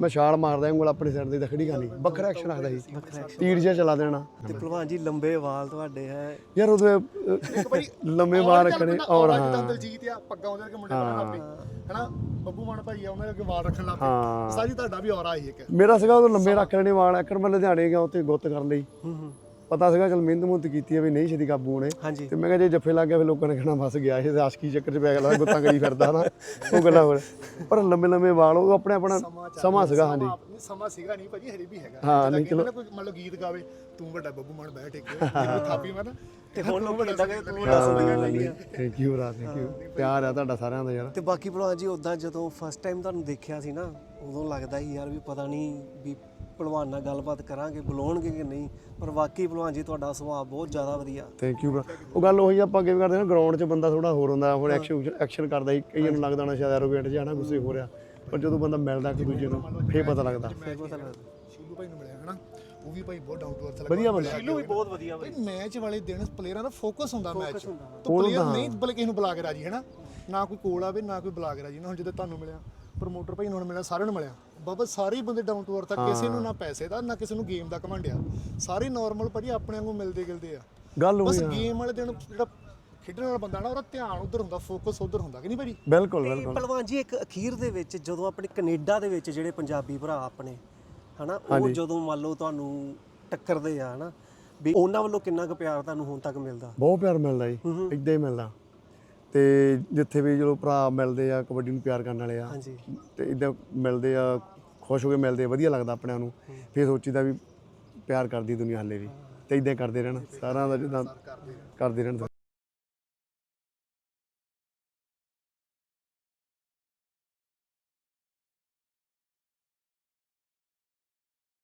[SPEAKER 1] ਮੈਂ ਛਾਲ ਮਾਰਦਾ ਉਂਗਲ ਆਪਣੇ ਸਾਈਡ ਤੇ ਤਾਂ ਖੜੀ ਕਰਨੀ। ਵੱਖਰਾ ਐਕਸ਼ਨ ਰੱਖਦਾ ਸੀ। ਤੀਰ ਜਿਹਾ ਚਲਾ ਦੇਣਾ।
[SPEAKER 2] ਤੇ ਭਲਵਾਨ ਜੀ ਲੰਬੇ ਵਾਲ ਤੁਹਾਡੇ ਹੈ।
[SPEAKER 1] ਯਾਰ ਉਹਦੇ
[SPEAKER 3] ਭਾਈ
[SPEAKER 1] ਲੰਮੇ ਵਾਲ ਰੱਖਣੇ ਔਰ
[SPEAKER 3] ਹਾਂ। ਦਲਜੀਤ ਆ ਪੱਗਾਂ ਉਹਦੇ ਵਰਗੇ ਮੁੰਡੇ ਬਣਾ ਲੱਪੇ ਹਨਾ? ਬੱਬੂ ਮਾਨ ਭਾਈ ਆ ਉਹਨਾਂ ਦੇ ਅੱਗੇ ਵਾਲ ਰੱਖਣ ਲੱਗ ਸਾਜੀ ਤੁਹਾਡਾ ਵੀ ਔਰਾ ਹੀ ਇੱਕ।
[SPEAKER 1] ਮੇਰਾ ਸੀਗਾ ਉਹ ਲੰਮੇ ਰੱਖ ਲੈਣੇ ਵਾਲ ਐਕਰ ਮੈਂ ਲੁਧਿਆਣੇ ਗਿਆ ਉੱਥੇ ਗੁੱਤ ਕਰਨ ਲਈ।
[SPEAKER 2] ਹੂੰ ਹੂੰ।
[SPEAKER 1] ਪਤਾ ਸੀਗਾ ਚਲ ਮਿਹਨਤ ਮੁਹਨਤ ਕੀਤੀ ਆ ਵੀ ਨਹੀਂ ਛੇਤੀ ਕਾਬੂ ਹੋਣੇ।
[SPEAKER 2] ਹਾਂਜੀ।
[SPEAKER 1] ਤੇ ਮੈਂ ਕਿਹਾ ਜੇ ਜੱਫੇ ਲੱਗ ਗਿਆ ਫਿਰ ਲੋਕਾਂ ਨੇ ਕਹਿਣਾ ਫਸ ਗਿਆ। ਇਹ ਆਸ਼ਕੀ ਚੱਕਰ 'ਚ ਪੈ ਗਿਆ ਗੁੱਤਾਂ ਕਰੀ ਫਿਰਦਾ ਨਾ ਉਹ ਗੱਲਾਂ ਹੋਰ। ਪਰ ਲੰਮੇ ਲੰਮੇ ਵਾਲ ਉਹ ਆਪਣੇ ਆਪਣਾ ਸਮਾਂ ਸੀਗਾ ਹਾਂਜੀ।
[SPEAKER 3] ਨਹੀਂ ਸਮਾਂ ਸੀਗਾ ਨਹੀਂ ਭਾਜੀ ਹਰੇ ਵੀ ਹੈਗਾ।
[SPEAKER 1] ਹਾਂ,
[SPEAKER 3] ਜਿੱਦਾਂ
[SPEAKER 1] ਨਹੀਂ,
[SPEAKER 3] ਕਹਿੰਦੇ ਕੋਈ ਮੰਨ ਲਓ ਗੀਤ ਗਾਵੇ ਤੂੰ ਵੱਡਾ ਬੱਬੂ ਮਾਨ ਟੇਕੇ ਕੋਈ ਥਾਪੀ ਮਾਰ
[SPEAKER 2] ਤੇ ਹੁਣ ਲੋਕ ਕਿੱਦਾਂ ਕਿ ਤੂੰ ਦੱਸ ਦੇ
[SPEAKER 1] ਥੈਂਕ ਯੂ ਰਾ ਥੈਂਕ ਯੂ ਪਿਆਰ ਆ ਤੁਹਾਡਾ ਸਾਰਿਆਂ ਦਾ ਯਾਰ।
[SPEAKER 2] ਤੇ ਬਾਕੀ ਭਲਵਾਨ ਜੀ ਉਦਾਂ ਜਦੋਂ ਫਸਟ ਟਾਈਮ ਤੁਹਾਨੂੰ ਦੇਖਿਆ ਸੀ ਨਾ ਉਦੋਂ ਲੱਗਦਾ ਸੀ ਯਾਰ ਵੀ ਪਤਾ ਨਹੀਂ ਵੀ ਭਲਵਾਨ ਨਾਲ ਗੱਲਬਾਤ ਕਰਾਂਗੇ ਬੁਲਾਉਣਗੇ ਕਿ ਨਹੀਂ? ਪਰ ਵਾਕਈ ਭਲਵਾਨ ਜੀ ਤੁਹਾਡਾ ਸੁਭਾਅ ਬਹੁਤ ਜ਼ਿਆਦਾ ਵਧੀਆ।
[SPEAKER 1] ਥੈਂਕ ਯੂ ਉਹ ਗੱਲ ਉਹੀ ਆਪਾਂ ਅੱਗੇ ਵੀ ਕਰਦੇ ਨਾ ਗਰਾਊਂਡ 'ਚ ਬੰਦਾ ਥੋੜਾ ਹੋਰ ਹੁੰਦਾ ਹੁਣ ਐਕਸ਼ਨ ਐਕਸ਼ਨ ਕਰਦਾ ਸੀ ਕਈਆਂ ਨੂੰ ਲੱਗਦਾ ਹੋਣਾ ਸ਼ਾਇਦ ਐਰੋਗੈਂਟ ਜਿਹਾ ਨਾ ਗੁੱਸੇ ਹੋ ਰਿਹਾ ਪਰ ਜਦੋਂ ਬੰਦਾ ਮਿਲਦਾ ਇੱਕ ਦੂਜੇ ਨੂੰ ਫੇਰ ਪਤਾ ਲੱਗਦਾ।
[SPEAKER 2] ਫਿਰ ਪਤਾ ਲੱਗਦਾ।
[SPEAKER 3] ਸ਼ੀਲੂ ਭਾਈ ਨੂੰ ਮਿਲਿਆ ਹਨਾ? ਉਹ ਵੀ ਭਾਈ ਬਹੁਤ ਡਾਊਨ ਟੂ ਅਰਥ
[SPEAKER 1] ਵਧੀਆ ਬੰਦਾ
[SPEAKER 2] ਸ਼ੀਲੂ ਵੀ ਬਹੁਤ ਵਧੀਆ
[SPEAKER 3] ਭਾਈ ਮੈਚ ਵਾਲੇ ਦਿਨ ਪਲੇਅਰਾਂ ਦਾ ਫੋਕਸ ਹੁੰਦਾ ਮੈਚ। ਤਾਂ ਪਲੇਅਰ ਨਹੀਂ ਬਲ ਕਿਸੇ ਨੂੰ ਬੁਲਾ ਕੇ ਰਾਜੀ ਹੈਨਾ? ਨਾ ਕੋਈ ਕੋਲ ਆਵੇ ਨਾ ਕੋਈ ਬੁਲਾ ਕੇ ਰਾਜੀ ਨਾ ਹੁਣ ਜਦੋਂ ਤੁਹਾਨੂੰ ਮਿਲਿਆ ਪ੍ਰਮੋਟਰ ਭਾਈ ਨੂੰ ਹੁਣ ਮਿਲਿਆ ਸਾਰਿਆਂ ਨੂੰ ਮਿਲਿਆ। ਬਾਬਾ ਸਾਰੇ ਬੰਦੇ ਡਾਊਨ ਟੂ ਅਰਥ ਆ ਕਿਸੇ ਨੂੰ ਨਾ ਪੈਸੇ ਦਾ ਨਾ ਕਿਸੇ ਨੂੰ ਗੇਮ ਦਾ ਘਮੰਡਿਆ। ਸਾਰੇ ਨਾਰਮਲ ਭਾਜੀ ਆਪਣੇ ਵਾਂਗੂ ਮਿਲਦੇ ਗਿਲਦੇ ਆ।
[SPEAKER 1] ਗੱਲ
[SPEAKER 3] ਬਸ
[SPEAKER 1] ਉਹੀ ਆ।
[SPEAKER 3] ਗੇਮ ਵਾਲੇ ਦਿਨ ਜਿਹੜਾ ਖੇਡਣ ਵਾਲਾ ਬੰਦਾ ਨਾ ਉਹਦਾ ਧਿਆਨ ਉਧਰ ਹੁੰਦਾ ਫੋਕਸ ਉਧਰ ਹੁੰਦਾ ਕਿ ਨਹੀਂ ਭਾਜੀ?
[SPEAKER 1] ਬਿਲਕੁਲ ਬਿਲਕੁਲ।
[SPEAKER 2] ਭਲਵਾਨ ਜੀ ਇੱਕ ਅਖੀਰ ਦੇ ਵਿੱਚ ਜਦੋਂ ਆਪਣੇ ਕੈਨੇਡਾ ਦੇ ਵਿੱਚ ਜਿਹੜੇ ਪੰਜਾਬੀ ਭਰਾ ਆਪਣੇ ਹਨਾ ਉਹ ਜਦੋਂ ਮੰਨ ਲਓ ਤੁਹਾਨੂੰ ਟੱਕਰਦੇ ਆ ਹਨਾ ਵੀ ਉਹਨਾਂ ਵੱਲੋਂ ਕਿੰਨਾ ਕੁ ਪਿਆਰ ਤੁਹਾਨੂੰ ਹੁਣ ਤੱਕ ਮਿਲਦਾ?
[SPEAKER 1] ਬਹੁਤ ਪਿਆਰ ਮਿਲਦਾ ਜੀ ਇਦਾਂ ਹੀ ਮਿਲਦਾ। ਤੇ ਜਿੱਥੇ ਵੀ ਜਦੋਂ ਭਰਾ ਮਿਲਦੇ ਆ ਕਬੱਡੀ ਨੂੰ ਪਿਆਰ ਕਰਨ ਵਾਲੇ ਆ
[SPEAKER 2] ਹਾਂਜੀ।
[SPEAKER 1] ਤੇ ਇਦਾਂ ਮਿਲਦੇ ਆ ਖੁਸ਼ ਹੋ ਕੇ ਮਿਲਦੇ, ਵਧੀਆ ਲੱਗਦਾ ਆਪਣਿਆਂ ਨੂੰ। ਫੇਰ ਸੋਚੀਦਾ ਵੀ ਪਿਆਰ ਕਰਦੀ ਦੁਨੀਆ ਹੱਲੇ ਵੀ ਤੇ ਇਦਾਂ ਕਰਦੇ ਰਹਿਣਾ, ਸਾਰਿਆਂ ਦਾ ਜਿੱਦਾਂ ਕਰਦੇ ਰਹਿਣ।